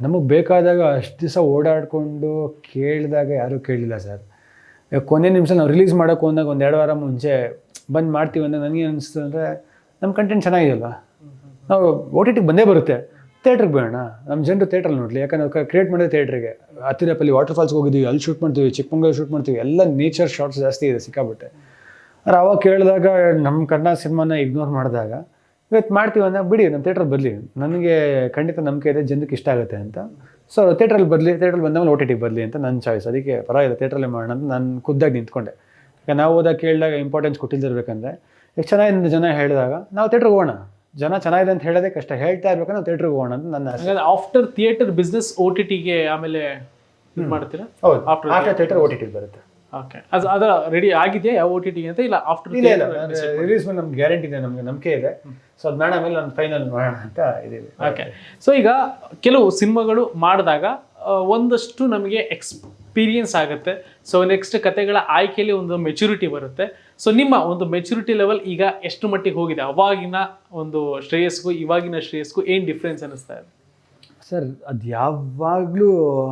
ನಮಗೆ ಬೇಕಾದಾಗ ಅಷ್ಟು ದಿವಸ ಓಡಾಡಿಕೊಂಡು ಕೇಳಿದಾಗ ಯಾರೂ ಕೇಳಿಲ್ಲ ಸರ್. ಕೊನೆ ನಿಮಿಷ ನಾವು ರಿಲೀಸ್ ಮಾಡೋಕೆ ಹೋದಾಗ ಒಂದು ಎರಡು ವಾರ ಮುಂಚೆ ಬಂದು ಮಾಡ್ತೀವಿ ಅಂದರೆ ನನಗೆ ಅನಿಸ್ತು ಅಂದರೆ ನಮ್ಮ ಕಂಟೆಂಟ್ ಚೆನ್ನಾಗಿದೆಯಲ್ಲ ನಾವು ಓ ಟಿ ಟಿಗೆ ಬಂದೇ ಬರುತ್ತೆ. ಥೇಟ್ರಿಗೆ ಬೇಡ ನಮ್ಮ ಜನರು ಥೇಟ್ರಲ್ಲಿ ನೋಡಲಿ. ಯಾಕಂದ್ರೆ ಕ್ರಿಯೇಟ್ ಮಾಡಿದ್ರೆ ಥೇಟ್ರಿಗೆ ಹತ್ತಿರಪ್ಪಲ್ಲಿ ವಾಟರ್ ಫಾಲ್ಸ್ಗೆ ಹೋಗಿದ್ದೀವಿ ಅಲ್ಲಿ ಶೂಟ್ ಮಾಡ್ತೀವಿ, ಚಿಕ್ಕಮಂಗ್ಳೂರು ಶೂಟ್ ಮಾಡ್ತೀವಿ, ಎಲ್ಲ ನೇಚರ್ ಶಾರ್ಟ್ಸ್ ಜಾಸ್ತಿ ಇದೆ ಸಿಕ್ಕಾಬಿಟ್ಟೆ ಆದ್ರೆ ಅವಾಗ ಕೇಳಿದಾಗ ನಮ್ಮ ಕನ್ನಡ ಸಿನಿಮಾನ ಇಗ್ನೋರ್ ಮಾಡಿದಾಗ ಇವತ್ತು ಮಾಡ್ತೀವಿ ಅಂದಾಗ ಬಿಡಿ ನಮ್ಮ ಥೇಟ್ರಲ್ಲಿ ಬರಲಿ. ನನಗೆ ಖಂಡಿತ ನಂಬಿಕೆ ಇದೆ ಜನಕ್ಕೆ ಇಷ್ಟ ಆಗುತ್ತೆ ಅಂತ. ಸೊ ಥಿಯೇಟ್ರಲ್ಲಿ ಬರಲಿ ಥಿಯೇಟ್ರಲ್ಲಿ ಬಂದಾಗ ಓ ಟಿ ಟಿ ಬರಲಿ ಅಂತ ನನ್ನ ಚಾಯ್ಸ್ ಅದಕ್ಕೆ ಪರವಾಗಿಲ್ಲ ಥಿಯೇಟ್ರಲ್ಲೇ ಮಾಡೋಣ ಅಂತ ನಾನು ಖುದ್ದಾಗಿ ನಿಂತ್ಕೊಂಡೆ. ಈಗ ನಾವು ಹೋದಾಗ ಕೇಳಿದಾಗ ಇಂಪಾರ್ಟೆನ್ಸ್ ಕೊಟ್ಟಿಲ್ದಿರ್ಬೇಕಂದ್ರೆ ಎಷ್ಟು ಚೆನ್ನಾಗಿದೆ ಜನ ಹೇಳಿದಾಗ ನಾವು ಥಿಯೇಟ್ರಿಗೆ ಹೋಗೋಣ. ಜನ ಚೆನ್ನಾಗಿದೆ ಅಂತ ಹೇಳೋದೇ ಕಷ್ಟ. ಹೇಳ್ತಾ ಇರ್ಬೇಕು ನಾವು ಥಿಯೇಟ್ರಿಗೆ ಹೋಗೋಣ ಅಂತ ನನ್ನ ಆಸೆ. After theatre business O T ಟಿಗೆ ಆಮೇಲೆ ಮಾಡ್ತೀರಾ? ಹೌದು. ಆಫ್ಟರ್ ಥಿಯೇಟರ್ ಓ ಟಿ ಟಿಗೆ ಬರುತ್ತೆ. ಓಕೆ ಅದು ಅದರ ರೆಡಿ ಆಗಿದೆಯಾ ಯಾವ ಓ ಟಿ ಟಿ ಅಂತ ಇಲ್ಲ ಆಫ್ಟರ್ ಇಲ್ಲ ಇಲ್ಲ ರಿಲೀಸ್ ಮೇಲೆ ನಮ್ಗೆ ಗ್ಯಾರಂಟಿ ಇದೆ ನಮಗೆ ನಂಬಿಕೆ ಇದೆ. ಸೊ ಅದು ಮಾಡೋಣ ಮೇಲೆ ನಾನು ಫೈನಲ್ ಮಾಡೋಣ ಅಂತ ಇದೀವಿ ಓಕೆ ಸೊ ಈಗ ಕೆಲವು ಸಿನಿಮಾಗಳು ಮಾಡಿದಾಗ ಒಂದಷ್ಟು ನಮಗೆ ಎಕ್ಸ್ಪೀರಿಯನ್ಸ್ ಆಗುತ್ತೆ. ಸೊ ನೆಕ್ಸ್ಟ್ ಕತೆಗಳ ಆಯ್ಕೆಯಲ್ಲಿ ಒಂದು ಮೆಚುರಿಟಿ ಬರುತ್ತೆ. ಸೊ ನಿಮ್ಮ ಒಂದು ಮೆಚುರಿಟಿ ಲೆವೆಲ್ ಈಗ ಎಷ್ಟು ಮಟ್ಟಿಗೆ ಹೋಗಿದೆ? ಅವಾಗಿನ ಒಂದು ಶ್ರೇಯಸ್ಗೂ ಇವಾಗಿನ ಶ್ರೇಯಸ್ಗೂ ಏನು ಡಿಫ್ರೆನ್ಸ್ ಅನಿಸ್ತಾ ಇದೆ? ಸರ್ ಅದು ಯಾವಾಗಲೂ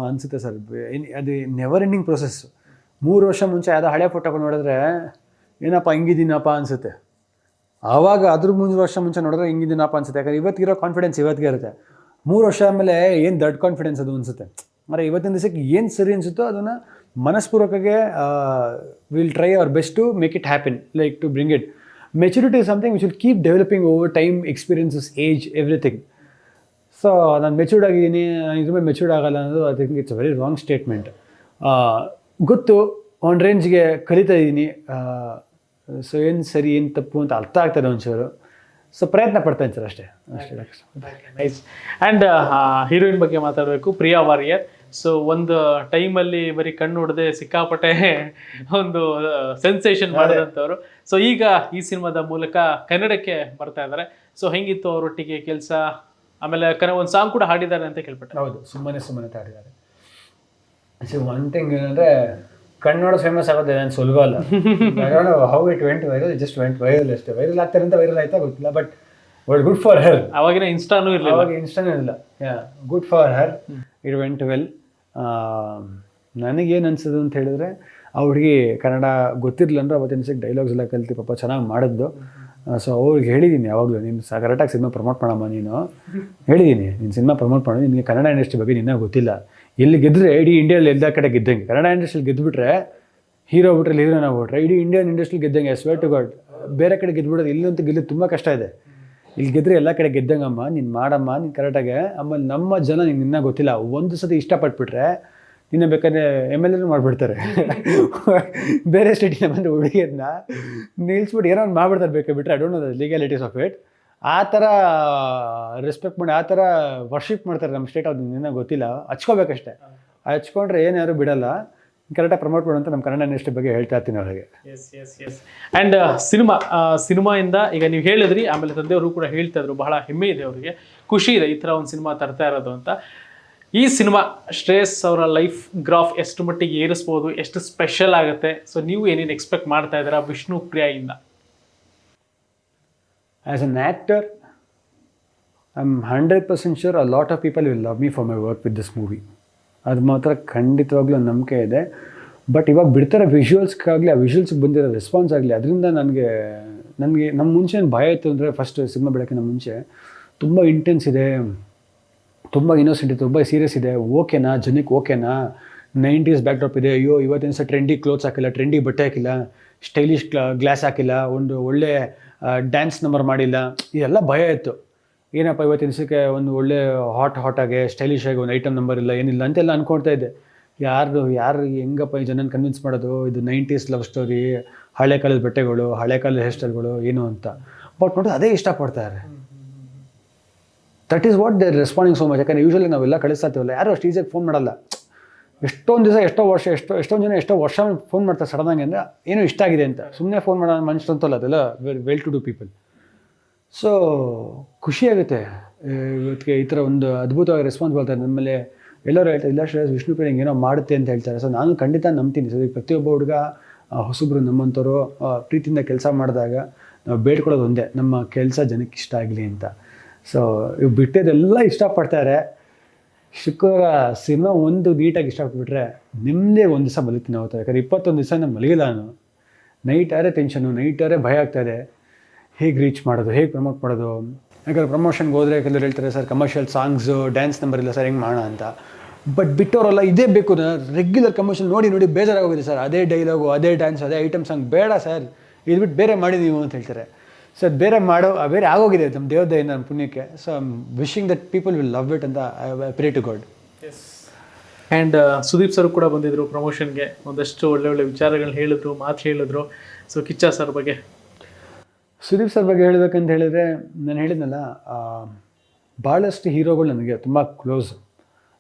ಅನಿಸುತ್ತೆ ಸರ್. ಅದು ನೆವರ್ ಎಂಡಿಂಗ್ ಪ್ರೊಸೆಸ್ ಮೂರು ವರ್ಷ ಮುಂಚೆ ಯಾವುದೋ ಹಳೆ ಫೋಟೋಗಳು ನೋಡಿದ್ರೆ, ಏನಪ್ಪ ಹಿಂಗಿದ್ದೀನಪ್ಪ ಅನಿಸುತ್ತೆ. ಆವಾಗ ಅದ್ರ ಮೂರು ವರ್ಷ ಮುಂಚೆ ನೋಡಿದ್ರೆ ಹಿಂಗಿದ್ದೀನಪ್ಪ ಅನ್ಸುತ್ತೆ. ಯಾಕಂದ್ರೆ ಇವತ್ತಿಗಿರೋ ಕಾನ್ಫಿಡೆನ್ಸ್ ಇವತ್ತಿಗೆ ಇರುತ್ತೆ. ಮೂರು ವರ್ಷ ಆದಮೇಲೆ ಏನು ದೊಡ್ಡ ಕಾನ್ಫಿಡೆನ್ಸ್ ಅದು ಅನಿಸುತ್ತೆ. ಅಂದರೆ ಇವತ್ತಿನ ದಿವಸಕ್ಕೆ ಏನು ಸರಿ ಅನಿಸುತ್ತೋ ಅದನ್ನು ಮನಸ್ಪೂರ್ವಕಗೆ will try our best to make it happen like to bring it maturity is something which will keep developing over time experiences age everything so ನಾನು ಮೆಚೂರ್ಡ್ ಆಗಿದ್ದೀನಿ ನಾನು ಇದ್ರ ಮೇಲೆ ಮೆಚೂರ್ಡ್ ಆಗಲ್ಲ ಅನ್ನೋದು I think it's very wrong statement ಗೊತ್ತು one ರೇಂಜ್ಗೆ ಕಲಿತಾ ಇದ್ದೀನಿ ಸೊ ಏನು ಸರಿ ಏನು ತಪ್ಪು ಅಂತ ಅರ್ಥ ಆಗ್ತದೆ ಒಂಚೂರು. ಸೊ ಪ್ರಯತ್ನ ಪಡ್ತಾನೆ ಸರ್ ಅಷ್ಟೇ. ಅಷ್ಟೇ ನೈಸ್ ಆ್ಯಂಡ್ ಹೀರೋಯಿನ್ ಬಗ್ಗೆ ಮಾತಾಡಬೇಕು ಪ್ರಿಯಾ ವಾರಿಯರ್. ಸೊ ಒಂದು ಟೈಮಲ್ಲಿ ಬರೀ ಕಣ್ಣು ಹೊಡೆದೆ ಸಿಕ್ಕಾಪಟ್ಟೆ ಒಂದು ಸೆನ್ಸೇಷನ್ ಮಾಡಿದಂಥವ್ರು. ಸೊ ಈಗ ಈ ಸಿನಿಮಾದ ಮೂಲಕ ಕನ್ನಡಕ್ಕೆ ಬರ್ತಾ ಇದ್ದಾರೆ ಸೊ ಹೆಂಗಿತ್ತು ಅವರೊಟ್ಟಿಗೆ ಕೆಲಸ? ಆಮೇಲೆ ಕನ್ನ ಒಂದು ಸಾಂಗ್ ಕೂಡ ಹಾಡಿದ್ದಾರೆ ಅಂತ ಕೇಳ್ಪಟ್ಟೆ. ಹೌದು ಸುಮ್ಮನೆ ಸುಮ್ಮನೆ ತಾಡಿದ್ದಾರೆ ಸಿ ಒನ್ ಥಿಂಗ್ ಏನಂದರೆ ಕನ್ನಡ ಫೇಮಸ್ ಆಗೋದು ನಾನು ಸುಲಭ ಅಲ್ಲ. How it went viral just went viral ಅಷ್ಟೇ. ವೈರಲ್ ಆಗ್ತಾರೆ ಅಂತ ವೈರಲ್ ಆಯ್ತಾ ಗೊತ್ತಿಲ್ಲ but word good for her ಅವಾಗಿನ ಇನ್ಸ್ಟಾನೂ ಇರಲಿಲ್ಲ. ಅವಾಗ ಇನ್ಸ್ಟಾನೂ ಇಲ್ಲ good for her it went well ನನಗೇನು ಅನ್ಸೋದು ಅಂತ ಹೇಳಿದ್ರೆ ಆ ಹುಡುಗಿ ಕನ್ನಡ ಗೊತ್ತಿರಲಿಲ್ಲ ಅಂದ್ರೆ ಅವತ್ತಿನ ಸಿಕ್ಕ ಡೈಲಾಗ್ಸ್ ಎಲ್ಲ ಕಲ್ತು ಪಾಪ ಚೆನ್ನಾಗಿ ಮಾಡಿದ್ದು. ಸೊ ಅವ್ರಿಗೆ ಹೇಳಿದ್ದೀನಿ ಯಾವಾಗಲೂ ನೀನು ಕರೆಕ್ಟಾಗಿ ಸಿನಿಮಾ ಪ್ರಮೋಟ್ ಮಾಡಮ್ಮ ನೀನು. ಹೇಳಿದ್ದೀನಿ ನೀನು ಸಿನಿಮಾ ಪ್ರಮೋಟ್ ಮಾಡು ನಿನಗೆ ಕನ್ನಡ ಇಂಡಸ್ಟ್ರಿ ಬಗ್ಗೆ ನಿನ್ನ ಗೊತ್ತಿಲ್ಲ. ಎಲ್ಲಿ ಗೆದ್ದರೆ ಇಡೀ ಇಂಡಿಯಲ್ಲಿ ಎಲ್ಲ ಕಡೆ ಗೆದ್ದಂಗೆ. ಕನ್ನಡ ಇಂಡಸ್ಟ್ರಿಲಿ ಗೆದ್ದುಬಿಟ್ರೆ ಹೀರೋ ಬಿಟ್ರೆ ಹೀರೋನ ಬಿಟ್ರೆ ಇಡೀ ಇಂಡಿಯನ್ ಇಂಡಸ್ಟ್ರಿ ಗೆದ್ದಂಗೆ ಸ್ವೇರ್ ಟು ಗಾಡ್ ಬೇರೆ ಕಡೆ ಗೆದ್ಬಿಡೋದು ಇಲ್ಲಂತೂ ಗೆಲ್ಲೋದು ತುಂಬ ಕಷ್ಟ ಇದೆ. ಇಲ್ಲಿ ಗೆದ್ದರೆ ಎಲ್ಲ ಕಡೆ ಗೆದ್ದಂಗಮ್ಮ, ನೀನು ಮಾಡಮ್ಮ, ನೀನು ಕರೆಕ್ಟಾಗೆ ಆಮೇಲೆ ನಮ್ಮ ಜನ ನಿಂಗೆ ಇನ್ನೂ ಗೊತ್ತಿಲ್ಲ. ಒಂದು ಸತಿ ಇಷ್ಟಪಟ್ಬಿಟ್ರೆ ನಿನ್ನ ಬೇಕಾದ್ರೆ ಎಂ ಎಲ್ ಎನೂ ಮಾಡಿಬಿಡ್ತಾರೆ. ಬೇರೆ ಸ್ಟೇಟಿನ ಬಂದು ಹುಡುಗಿಯನ್ನ ನಿಲ್ಸ್ಬಿಟ್ಟು ಏನೋ ಒಂದು ಮಾಡಿಬಿಡ್ತಾರೆ ಬೇಕು I don't know the legalities of it ಆ ಥರ ರೆಸ್ಪೆಕ್ಟ್ ಮಾಡಿ ಆ ಥರ ವರ್ಷಿಪ್ ಮಾಡ್ತಾರೆ ನಮ್ಮ ಸ್ಟೇಟ್ ಅದು ಇನ್ನೂ ಗೊತ್ತಿಲ್ಲ ಹಚ್ಕೋಬೇಕಷ್ಟೇ. ಹಚ್ಕೊಂಡ್ರೆ ಏನು ಯಾರು ಬಿಡಲ್ಲ. ಕರೆಕ್ಟಾಗಿ ಪ್ರಮೋಟ್ ಮಾಡು ಅಂತ ನಮ್ಮ ಕನ್ನಡ ಇಂಡಸ್ಟ್ರಿ ಬಗ್ಗೆ ಹೇಳ್ತಾ ಇರ್ತೀನಿ ಅವರಿಗೆ. Yes yes yes and cinema ಸಿನಿಮಾಯಿಂದ ಈಗ ನೀವು ಹೇಳಿದ್ರಿ ಆಮೇಲೆ ತಂದೆಯವರು ಕೂಡ ಹೇಳ್ತಾ ಇದ್ರು ಬಹಳ ಹೆಮ್ಮೆ ಇದೆ ಅವರಿಗೆ. ಖುಷಿ ಇದೆ ಈ ಥರ ಒಂದು ಸಿನಿಮಾ ತರ್ತಾ ಇರೋದು ಅಂತ. ಈ ಸಿನಿಮಾ ಶ್ರೇಯಸ್ ಅವರ ಲೈಫ್ ಗ್ರಾಫ್ ಎಷ್ಟು ಮಟ್ಟಿಗೆ ಏರಿಸ್ಬೋದು ಎಷ್ಟು ಸ್ಪೆಷಲ್ ಆಗುತ್ತೆ. ಸೊ ನೀವು ಏನೇನು ಎಕ್ಸ್ಪೆಕ್ಟ್ ಮಾಡ್ತಾ ಇದ್ದೀರಾ Vishnu ಪ್ರಿಯಾಯಿಂದ? An actor I am hundred percent a lot lot of people will love for my work work this movie. ಅದು ಮಾತ್ರ ಖಂಡಿತವಾಗ್ಲೂ ನಂಬಿಕೆ ಇದೆ ಬಟ್ ಇವಾಗ ಬಿಡ್ತಾರೆ ವಿಜುವಲ್ಸ್ಗಾಗಲಿ ಆ ವಿಜುವಲ್ಸ್ಗೆ ಬಂದಿರೋ ರೆಸ್ಪಾನ್ಸ್ ಆಗಲಿ, ಅದರಿಂದ ನನಗೆ ನನಗೆ ನಮ್ಮ ಮುಂಚೆ ಭಯ ಇತ್ತು ಅಂದರೆ ಫಸ್ಟ್ ಸಿನಿಮಾ ಬೆಳಕಿನ ಮುಂಚೆ ತುಂಬ ಇಂಟೆನ್ಸ್ ಇದೆ, ತುಂಬ ಇನ್ನೋಸೆಂಟ್ ಇದೆ, ತುಂಬ ಸೀರಿಯಸ್ ಇದೆ, ಓಕೆನಾ, ಜನಕ್ಕೆ ಓಕೆನಾ, ನೈಂಟೀಸ್ ಬ್ಯಾಕ್ಡ್ರಾಪ್ ಇದೆ, ಅಯ್ಯೋ, ಇವತ್ತಿನ ಸಹ ಟ್ರೆಂಡಿ ಕ್ಲೋತ್ಸ್ ಹಾಕಿಲ್ಲ ಟ್ರೆಂಡಿ ಬಟ್ಟೆ ಹಾಕಿಲ್ಲ ಸ್ಟೈಲಿಶ್ ಗ್ಲಾಸ್ ಹಾಕಿಲ್ಲ, ಒಂದು ಒಳ್ಳೆ ಡ್ಯಾನ್ಸ್ ನಂಬರ್ ಮಾಡಿಲ್ಲ. ಇದೆಲ್ಲ ಭಯ ಇತ್ತು. ಏನಪ್ಪ ಇವತ್ತು ದಿವಸಕ್ಕೆ ಒಂದು ಒಳ್ಳೆ ಹಾಟ್ ಹಾಟಾಗೆ ಸ್ಟೈಲಿಶ್ ಆಗಿ ಒಂದು ಐಟಮ್ ನಂಬರ್ ಇಲ್ಲ, ಏನಿಲ್ಲ ಅಂತೆಲ್ಲ ಅನ್ಕೊಳ್ತಾ ಇದ್ದೆ. ಯಾರು ಯಾರು, ಹೆಂಗಪ್ಪ ಈ ಜನನ ಕನ್ವಿನ್ಸ್ ಮಾಡೋದು? ಇದು ನೈಂಟೀಸ್ ಲವ್ ಸ್ಟೋರಿ ಹಳೆ ಕಾಲದ ಬಟ್ಟೆಗಳು, ಹಳೆ ಕಾಲದ ಹೇರ್ ಸ್ಟೈಲ್ಗಳು ಏನು ಅಂತ. ಬಟ್ ನೋಡಿ ಅದೇ ಇಷ್ಟಪಡ್ತಾರೆ that is what they responding so much ಯಾಕಂದ್ರೆ ಯೂಶಲಿ ನಾವೆಲ್ಲ ಕಳಿಸ್ತಾ ಇರ್ತೀವಲ್ಲ, ಯಾರು ಅಷ್ಟು ಈಸಿಯಾಗಿ ಫೋನ್ ಮಾಡಲ್ಲ. ಎಷ್ಟೊಂದು ದಿವಸ, ಎಷ್ಟೋ ವರ್ಷ, ಎಷ್ಟೋ, ಎಷ್ಟೊಂದು ಜನ ಎಷ್ಟೋ ವರ್ಷ ಫೋನ್ ಮಾಡ್ತಾರೆ ಸಡನ್ನಾಗಿ ಅಂದರೆ, ಏನೋ ಇಷ್ಟ ಆಗಿದೆ ಅಂತ. ಸುಮ್ಮನೆ ಫೋನ್ ಮಾಡೋ ಮನುಷ್ಯರು ಅಂತಲ್ಲ ಅದೆಲ್ಲ well to do people so ಖುಷಿಯಾಗುತ್ತೆ ಇವತ್ತಿಗೆ ಈ ಥರ ಒಂದು ಅದ್ಭುತವಾಗಿ ರೆಸ್ಪಾನ್ಸ್ ಬರ್ತಾರೆ ನಮ್ಮಲ್ಲಿ ಎಲ್ಲರೂ ಹೇಳ್ತಾರೆ, ಇಲ್ಲ ಶ್ರೇಯಸ್, ವಿಷ್ಣು ಪ್ರಿಯ ಏನೋ ಮಾಡುತ್ತೆ ಅಂತ ಹೇಳ್ತಾರೆ. ಸೊ ನಾನು ಖಂಡಿತ ನಂಬ್ತೀನಿ. ಸೊ ಈಗ ಪ್ರತಿಯೊಬ್ಬ ಹುಡುಗ ಹೊಸಬ್ರು ನಮ್ಮಂಥವ್ರು ಪ್ರೀತಿಯಿಂದ ಕೆಲಸ ಮಾಡಿದಾಗ ನಾವು ಬೇಡ್ಕೊಳ್ಳೋದು ಒಂದೇ, ನಮ್ಮ ಕೆಲಸ ಜನಕ್ಕೆ ಇಷ್ಟ ಆಗಲಿ ಅಂತ. ಸೊ ಇವು ಬಿಟ್ಟಿದ್ದೆಲ್ಲ ಇಷ್ಟಪಡ್ತಾರೆ. ಶುಕ್ರವಾರ ಸಿನಿಮಾ ಒಂದು ನೀಟಾಗಿ ಇಷ್ಟಪಟ್ಬಿಟ್ರೆ ನಿಮ್ಮದೇ ಒಂದು ದಿವಸ ಮಲಗ್ತೀನಿ ಅವತ್ತು ಯಾಕಂದ್ರೆ ಇಪ್ಪತ್ತೊಂದು ದಿವಸ ನಾನು ಮಲಗಿಲ್ಲ ನಾನು. ನೈಟ್ ಆರೇ ಟೆನ್ಷನು ನೈಟ್ ಆರೇ ಭಯ ಆಗ್ತಾಯಿದೆ ಹೇಗೆ ರೀಚ್ ಮಾಡೋದು, ಹೇಗೆ ಪ್ರಮೋಟ್ ಮಾಡೋದು? ಯಾಕಂದ್ರೆ ಪ್ರಮೋಷನ್ಗೆ ಹೋದರೆ ಕೆಲವರು ಹೇಳ್ತಾರೆ, sir commercial songs dance number ಇಲ್ಲ, ಸರ್, ಹೆಂಗೆ ಮಾಡೋಣ ಅಂತ. ಬಟ್ ಬಿಟ್ಟವರೆಲ್ಲ ಇದೇ ಬೇಕು. ರೆಗ್ಯುಲರ್ ಕಮರ್ಷಿಯಲ್ ನೋಡಿ ನೋಡಿ ಬೇಜಾರಾಗೋಗಿದೆ, ಸರ್. ಅದೇ ಡೈಲಾಗು ಅದೇ ಡ್ಯಾನ್ಸ್ ಅದೇ ಐಟಮ್ ಸಾಂಗ್ ಬೇಡ, ಸರ್. ಇದು ಬಿಟ್ಟು ಬೇರೆ ಮಾಡಿ ನೀವು ಅಂತ ಹೇಳ್ತಾರೆ. ಸೊ ಅದು ಬೇರೆ ಮಾಡೋ ಬೇರೆ ಆಗೋಗಿದೆ ನಮ್ಮ ದೇವದಯಿಂದ ನಮ್ಮ ಪುಣ್ಯಕ್ಕೆ. So I'm wishing that people will love it ಅಂತ I pray to God and Sudeep sir ಕೂಡ ಬಂದಿದ್ರು ಪ್ರಮೋಷನ್ಗೆ ಒಂದಷ್ಟು ಒಳ್ಳೆ ಒಳ್ಳೆ ವಿಚಾರಗಳನ್ನ ಹೇಳಿದ್ರು ಮಾತು ಹೇಳಿದ್ರು. ಸೊ ಕಿಚ್ಚ ಸರ್ ಬಗ್ಗೆ. ಸುದೀಪ್ ಸರ್ ಬಗ್ಗೆ ಹೇಳಬೇಕಂತ ಹೇಳಿದ್ರೆ ನಾನು ಹೇಳಿದ್ನಲ್ಲ ಭಾಳಷ್ಟು ಹೀರೋಗಳು ನನಗೆ ತುಂಬ ಕ್ಲೋಸ್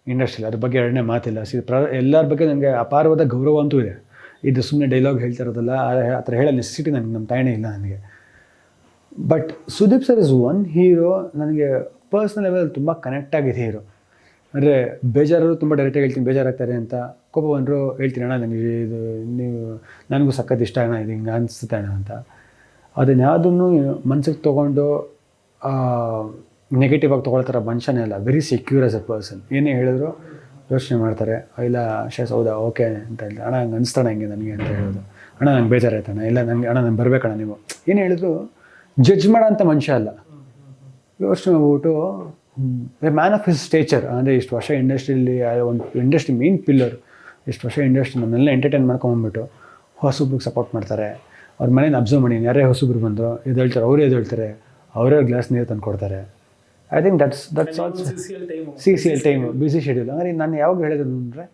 ಇಂಡಸ್ಟ್ರಿಲಿ ಅದ್ರ ಬಗ್ಗೆ ಎರಡನೇ ಮಾತಿಲ್ಲ. ಸಿ ಪ್ರ ಎಲ್ಲರ ಬಗ್ಗೆ ನನಗೆ ಅಪಾರವಾದ ಗೌರವ ಅಂತೂ ಇದೆ. ಇದು ಸುಮ್ಮನೆ ಡೈಲಾಗ್ ಹೇಳ್ತಾ ಇರೋದಲ್ಲ ಆ- ಆ ಥರ ಹೇಳೋ ನೆಸೆಸಿಟಿ ನನಗೆ ನಮ್ಮ ತಾಯಣೆ ಇಲ್ಲ ನನಗೆ. But Sudeep sir is one hero ನನಗೆ ಪರ್ಸ್ನಲ್ ಲೆವೆಲಲ್ಲಿ ತುಂಬ ಕನೆಕ್ಟ್ ಆಗಿದೆ ಹೀರೋ ಅಂದರೆ ಬೇಜಾರು ತುಂಬ ಡೈರೆಕ್ಟಾಗಿ ಹೇಳ್ತೀನಿ, ಬೇಜಾರಾಗ್ತಾರೆ ಅಂತ ಕೋಪ ಬಂದರು ಹೇಳ್ತೀನಿ, ಅಣ್ಣ ನನಗೆ ಇದು ನೀವು, ನನಗೂ ಸಖತ್ ಇಷ್ಟ ಅಣ್ಣ, ಇದು ಹಿಂಗೆ ಅನಿಸುತ್ತೆ ಅಣ್ಣ ಅಂತ. ಅದನ್ನ ಯಾವುದನ್ನು ಮನ್ಸಿಗೆ ತೊಗೊಂಡು ನೆಗೆಟಿವ್ ಆಗಿ ತೊಗೊಳ್ತಾರೆ ಮನುಷ್ಯನೇ ಅಲ್ಲ very secure as a person ಏನೇ ಹೇಳಿದ್ರು ಯೋಚನೆ ಮಾಡ್ತಾರೆ ಇಲ್ಲ ಶೇಸ್ ಹೌದಾ ಓಕೆ ಅಂತ ಹೇಳ್ತಾರೆ. ಅಣ್ಣ, ಹಂಗೆ ಅನಿಸ್ತಾಣ ಹಿಂಗೆ ನನಗೆ ಅಂತ ಹೇಳೋದು. ಅಣ್ಣ, ನಂಗೆ ಬೇಜಾರಾಯ್ತಣ್ಣ, ಇಲ್ಲ ನನಗೆ ಅಣ್ಣ, ನಂಗೆ ಬರಬೇಕಣ್ಣ ನೀವು. ಏನು ಹೇಳಿದ್ರು ಜಡ್ಜ್ ಮಾಡೋ ಅಂಥ ಮನುಷ್ಯ ಅಲ್ಲ. ಯೋಚನೆ a man of his stature ಅಂದರೆ ಇಷ್ಟು ವರ್ಷ ಇಂಡಸ್ಟ್ರಿಯಲ್ಲಿ ಒಂದು ಇಂಡಸ್ಟ್ರಿ ಮೇನ್ ಪಿಲ್ಲರ್ ಇಷ್ಟು ವರ್ಷ ಇಂಡಸ್ಟ್ರಿ ನಮ್ಮನ್ನೆಲ್ಲ ಎಂಟರ್ಟೈನ್ ಮಾಡ್ಕೊಂಬಂದ್ಬಿಟ್ಟು ಹೊಸಬ್ರಿಗೆ ಸಪೋರ್ಟ್ ಮಾಡ್ತಾರೆ. ಅವ್ರ ಮನೇನ ಅಬ್ಸರ್ವ್ ಮಾಡಿ ಯಾರೇ ಹೊಸಬ್ರು ಬಂದು ಇದು ಹೇಳ್ತಾರೆ ಅವರೇ ಇದು ಹೇಳ್ತಾರೆ ಅವರೇ ಗ್ಲಾಸ್ ನೀರು ತಂದು ಕೊಡ್ತಾರೆ. I think that's that's also C C L time busy schedule ಅಂದರೆ ನಾನು ಯಾವಾಗ ಹೇಳಿದ್ರು ಅಂದರೆ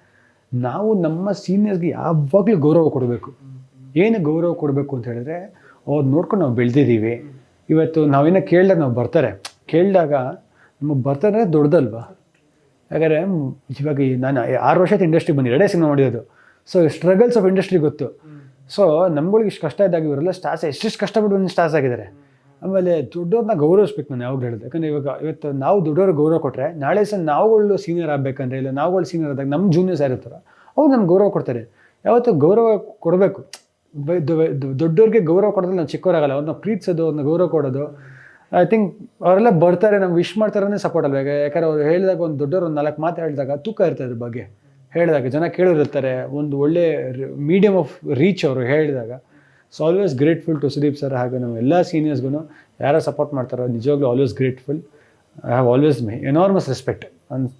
ನಾವು ನಮ್ಮ ಸೀನಿಯರ್ಸ್ಗೆ ಯಾವಾಗಲೂ ಗೌರವ ಕೊಡಬೇಕು. ಏನು ಗೌರವ ಕೊಡಬೇಕು ಅಂತ ಹೇಳಿದ್ರೆ ಅವ್ರು ನೋಡ್ಕೊಂಡು ನಾವು ಬೆಳೆದಿದ್ದೀವಿ. ಇವತ್ತು ನಾವೇನೋ ಕೇಳಿದಾಗ ನಾವು ಬರ್ತಾರೆ. ಕೇಳಿದಾಗ ನಮಗೆ ಬರ್ತಾರೆ ದೊಡ್ಡದಲ್ವಾ? ಯಾಕಂದರೆ ಇವಾಗ ನಾನು ಆರು ವರ್ಷದ ಇಂಡಸ್ಟ್ರಿ ಬಂದು ಎರಡೇ ಸಿನಿಮಾ ಮಾಡಿರೋದು ಸೊ ಸ್ಟ್ರಗಲ್ಸ್ ಆಫ್ ಇಂಡಸ್ಟ್ರಿ ಗೊತ್ತು. ಸೊ ನಮ್ಗಳಿಗೆ ಇಷ್ಟು ಕಷ್ಟ ಇದ್ದಾಗ ಇವರೆಲ್ಲ ಸ್ಟಾರ್ಸ್ ಎಷ್ಟೆಷ್ಟು ಕಷ್ಟಪಟ್ಟು ಒಂದು ಸ್ಟಾರ್ಸ್ ಆಗಿದ್ದಾರೆ. ಆಮೇಲೆ ದೊಡ್ಡವ್ರನ್ನ ಗೌರವಿಸ್ಬೇಕು ನಾನು ಯಾವಾಗ ಹೇಳಿದೆ ಯಾಕಂದರೆ ಇವಾಗ ಇವತ್ತು ನಾವು ದೊಡ್ಡವ್ರಿಗೆ ಗೌರವ ಕೊಟ್ಟರೆ ನಾಳೆ ಸಹ ನಾವುಗಳು ಸೀನಿಯರ್ ಆಗಬೇಕಂದ್ರೆ ಇಲ್ಲ ನಾವುಗಳು ಸೀನಿಯರ್ ಆದಾಗ ನಮ್ಮ ಜೂನಿಯರ್ಸ್ ಯಾರಿರ್ತಾರೋ ಅವ್ರು ನಮ್ಗೆ ಗೌರವ ಕೊಡ್ತಾರೆ. ಯಾವತ್ತು ಗೌರವ ಕೊಡಬೇಕು. ದೊಡ್ಡವ್ರಿಗೆ ಗೌರವ ಕೊಡೋದ್ರಲ್ಲಿ ನಾವು ಚಿಕ್ಕವರಾಗಲ್ಲ, ಅವ್ರನ್ನ ಪ್ರೀತಿಸೋದು, ಅವ್ರನ್ನ ಗೌರವ ಕೊಡೋದು. ಐ ಥಿಂಕ್ ಅವರೆಲ್ಲ ಬರ್ತಾರೆ, ನಮ್ಗೆ ವಿಶ್ ಮಾಡ್ತಾರೆ ಸಪೋರ್ಟ್ ಅಲ್ವಾ? ಈಗ ಯಾಕಂದ್ರೆ ಅವ್ರು ಹೇಳಿದಾಗ ಒಂದು ದೊಡ್ಡವ್ರು ಒಂದು ನಾಲ್ಕು ಮಾತು ಹೇಳಿದಾಗ ತೂಕ ಇರ್ತದೆ ಅದ್ರ ಬಗ್ಗೆ. ಹೇಳಿದಾಗ ಜನ ಕೇಳಿರ್ತಾರೆ ಒಂದು ಒಳ್ಳೆ ಮೀಡಿಯಮ್ ಆಫ್ ರೀಚ್ ಅವರು ಹೇಳಿದಾಗ. So always grateful to Sudeep sir ಹಾಗೆ ನಮ್ಮ ಎಲ್ಲ ಸೀನಿಯರ್ಸ್ಗೂ ಯಾರೋ ಸಪೋರ್ಟ್ ಮಾಡ್ತಾರೋ ನಿಜವಾಗ್ಲೂ always grateful I have always my enormous respect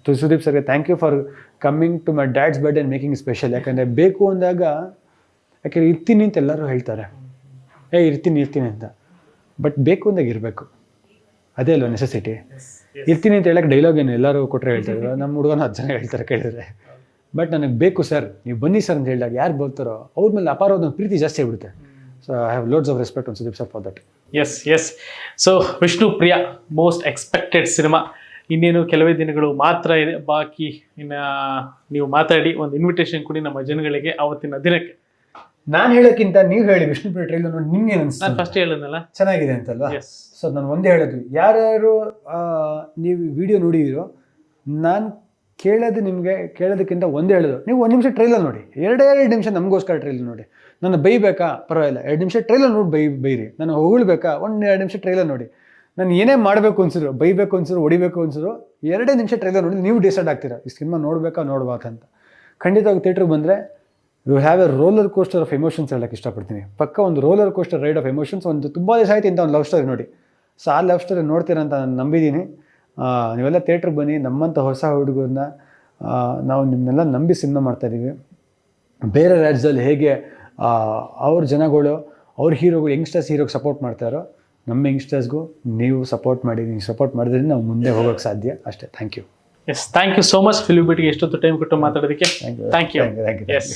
to Sudeep ಸರ್ಗೆ thank you for coming to my dad's birthday and making special ಯಾಕಂದರೆ ಬೇಕು ಅಂದಾಗ ಯಾಕೆ ಇರ್ತೀನಿ ಅಂತ ಎಲ್ಲರೂ ಹೇಳ್ತಾರೆ. ಏ ಇರ್ತೀನಿ ಇರ್ತೀನಿ ಅಂತ. ಬಟ್ ಬೇಕು ಅಂದಾಗ ಇರಬೇಕು. ಅದೇ ಅಲ್ವಾ ನೆಸೆಸಿಟಿ ಇರ್ತೀನಿ ಅಂತ ಹೇಳಕ್ಕೆ ಡೈಲಾಗ್ ಏನು ಎಲ್ಲರೂ ಕೊಟ್ಟರೆ ಹೇಳ್ತಾರೆ. ನಮ್ಮ ಹುಡುಗನ ಹತ್ತು ಜನ ಹೇಳ್ತಾರೆ ಕೇಳಿದ್ರೆ. ಬಟ್ ನನಗೆ ಬೇಕು ಸರ್ ನೀವು ಬನ್ನಿ ಸರ್ ಅಂತ ಹೇಳಿದಾಗ ಯಾರು ಬರ್ತಾರೋ ಅವ್ರ ಮೇಲೆ ಅಪಾರವಾದ ಒಂದು ಪ್ರೀತಿ ಜಾಸ್ತಿ ಆಗಿಬಿಡುತ್ತೆ. So I have loads of respect on Sudeep sir for that yes yes so Vishnu Priya most expected cinema ಇನ್ನೇನು ಕೆಲವೇ ದಿನಗಳು ಮಾತ್ರ ಇದೆ. ಬಾಕಿ ಇನ್ನು ನೀವು ಮಾತಾಡಿ ಒಂದು ಇನ್ವಿಟೇಷನ್ ಕೊಡಿ ನಮ್ಮ ಜನಗಳಿಗೆ ಅವತ್ತಿನ ದಿನಕ್ಕೆ. ನಾನು ಹೇಳೋಕ್ಕಿಂತ ನೀವು ಹೇಳಿ ವಿಷ್ಣುಪುರ ಟ್ರೈಲರ್ ನೋಡಿ ನಿಮ್ಗೆ ನಾನು ಫಸ್ಟ್ ಹೇಳಿದ್ನಲ್ಲ? ಚೆನ್ನಾಗಿದೆ ಅಂತಲ್ವಾ? ಸೊ ನಾನು ಒಂದೇ ಹೇಳೋದು. ಯಾರ್ಯಾರು ನೀವು ವಿಡಿಯೋ ನೋಡಿದಿರೋ ನಾನು ಕೇಳೋದು ನಿಮಗೆ ಕೇಳೋದಕ್ಕಿಂತ ಒಂದೇ ಹೇಳೋದು. ನೀವು ಒಂದು ನಿಮಿಷ ಟ್ರೈಲರ್ ನೋಡಿ. ಎರಡೇ ಎರಡು ನಿಮಿಷ ನಮಗೋಸ್ಕರ ಟ್ರೈಲರ್ ನೋಡಿ. ನನ್ನ ಬೈಬೇಕಾ? ಪರವಾಗಿಲ್ಲ. ಎರಡು ನಿಮಿಷ ಟ್ರೈಲರ್ ನೋಡಿ ಬೈ ಬೈರಿ. ನಾನು ಹೊಗಳ್ಬೇಕಾ? ಒಂದು ಎರಡು ನಿಮಿಷ ಟ್ರೈಲರ್ ನೋಡಿ. ನಾನು ಏನೇ ಮಾಡಬೇಕು ಅನ್ಸಿದ್ರು ಬೈಬೇಕು ಅನ್ಸಿದ್ರು ಹೊಡಿಬೇಕು ಅನ್ಸಿದ್ರು ಎರಡೇ ನಿಮಿಷ ಟ್ರೈಲರ್ ನೋಡಿ ನೀವು ಡಿಸೈಡ್ ಆಗ್ತೀರಾ ಈ ಸಿನಿಮಾ ನೋಡಬೇಕಾ ನೋಡ್ಬೇಕಂತ ಖಂಡಿತವಾಗಿ ಥಿಯೇಟ್ರಿಗೆ ಬಂದರೆ you have a roller coaster of emotions ಹೇಳಕ್ಕೆ ಇಷ್ಟಪಡ್ತೀನಿ. ಪಕ್ಕ ಒಂದು roller coaster ride of emotions ಒಂದು ತುಂಬ ದಿವಸ ಆಯಿತು ಇಂಥ ಒಂದು ಲವ್ ಸ್ಟೋರಿ ನೋಡಿ. ಸೊ ಆ ಲವ್ ಸ್ಟೋರಿ ನೋಡ್ತೀರ ಅಂತ ನಾನು ನಂಬಿದ್ದೀನಿ. ನೀವೆಲ್ಲ ಥಿಯೇಟ್ರಿಗೆ ಬನ್ನಿ, ನಮ್ಮಂಥ ಹೊಸ ಹುಡುಗರನ್ನ ನಾವು ನಿಮ್ಮನ್ನೆಲ್ಲ ನಂಬಿ ಸಿನಿಮಾ ಮಾಡ್ತಾಯಿದ್ದೀವಿ ಬೇರೆ ರಾಜ್ಯದಲ್ಲಿ ಹೇಗೆ ಅವ್ರ ಜನಗಳು, ಅವ್ರ ಹೀರೋಗಳು ಯಂಗ್ಸ್ಟರ್ಸ್ ಹೀರೋಗೆ ಸಪೋರ್ಟ್ ಮಾಡ್ತಾರೋ, ನಮ್ಮ ಯಂಗ್ಸ್ಟರ್ಸ್ಗೂ ನೀವು ಸಪೋರ್ಟ್ ಮಾಡಿ, ನೀವು ಸಪೋರ್ಟ್ ಮಾಡಿದ್ರೆ ನಾವು ಮುಂದೆ ಹೋಗೋಕ್ಕೆ ಸಾಧ್ಯ. ಅಷ್ಟೇ. Thank you yes thank you so much film ಬಿಟ್ಟಿಗೆ ಎಷ್ಟೊತ್ತು ಟೈಮ್ ಕೊಟ್ಟು ಮಾತಾಡೋದಕ್ಕೆ. ಥ್ಯಾಂಕ್ ಯು ಎಸ್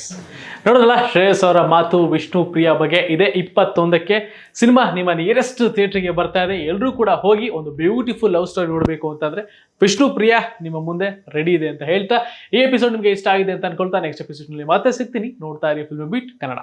ನೋಡೋದಲ್ಲ ಶ್ರೇಯಸ್ ಅವರ ಮಾತು ವಿಷ್ಣು ಪ್ರಿಯ ಬಗ್ಗೆ ಇದೆ. ಇಪ್ಪತ್ತೊಂದಕ್ಕೆ ಸಿನಿಮಾ ನಿಮ್ಮ ನಿಯರೆಸ್ಟ್ ಥಿಯೇಟ್ರಿಗೆ ಬರ್ತಾ ಇದೆ. ಎಲ್ಲರೂ ಕೂಡ ಹೋಗಿ ಒಂದು ಬ್ಯೂಟಿಫುಲ್ ಲವ್ ಸ್ಟೋರಿ ನೋಡಬೇಕು ಅಂತಂದ್ರೆ ವಿಷ್ಣು ಪ್ರಿಯ ನಿಮ್ಮ ಮುಂದೆ ರೆಡಿ ಇದೆ ಅಂತ ಹೇಳ್ತಾ ಈ ಎಪಿಸೋಡ್ ನಿಮಗೆ ಇಷ್ಟ ಆಗಿದೆ ಅಂತ ಅನ್ಕೊಳ್ತಾ ನೆಕ್ಸ್ಟ್ ಎಪಿಸೋಡ್ನಲ್ಲಿ ಮತ್ತೆ ಸಿಗ್ತೀನಿ. ನೋಡ್ತಾ ಇರಿ ಫಿಲ್ಮ್ ಬಿಟ್ ಕನ್ನಡ.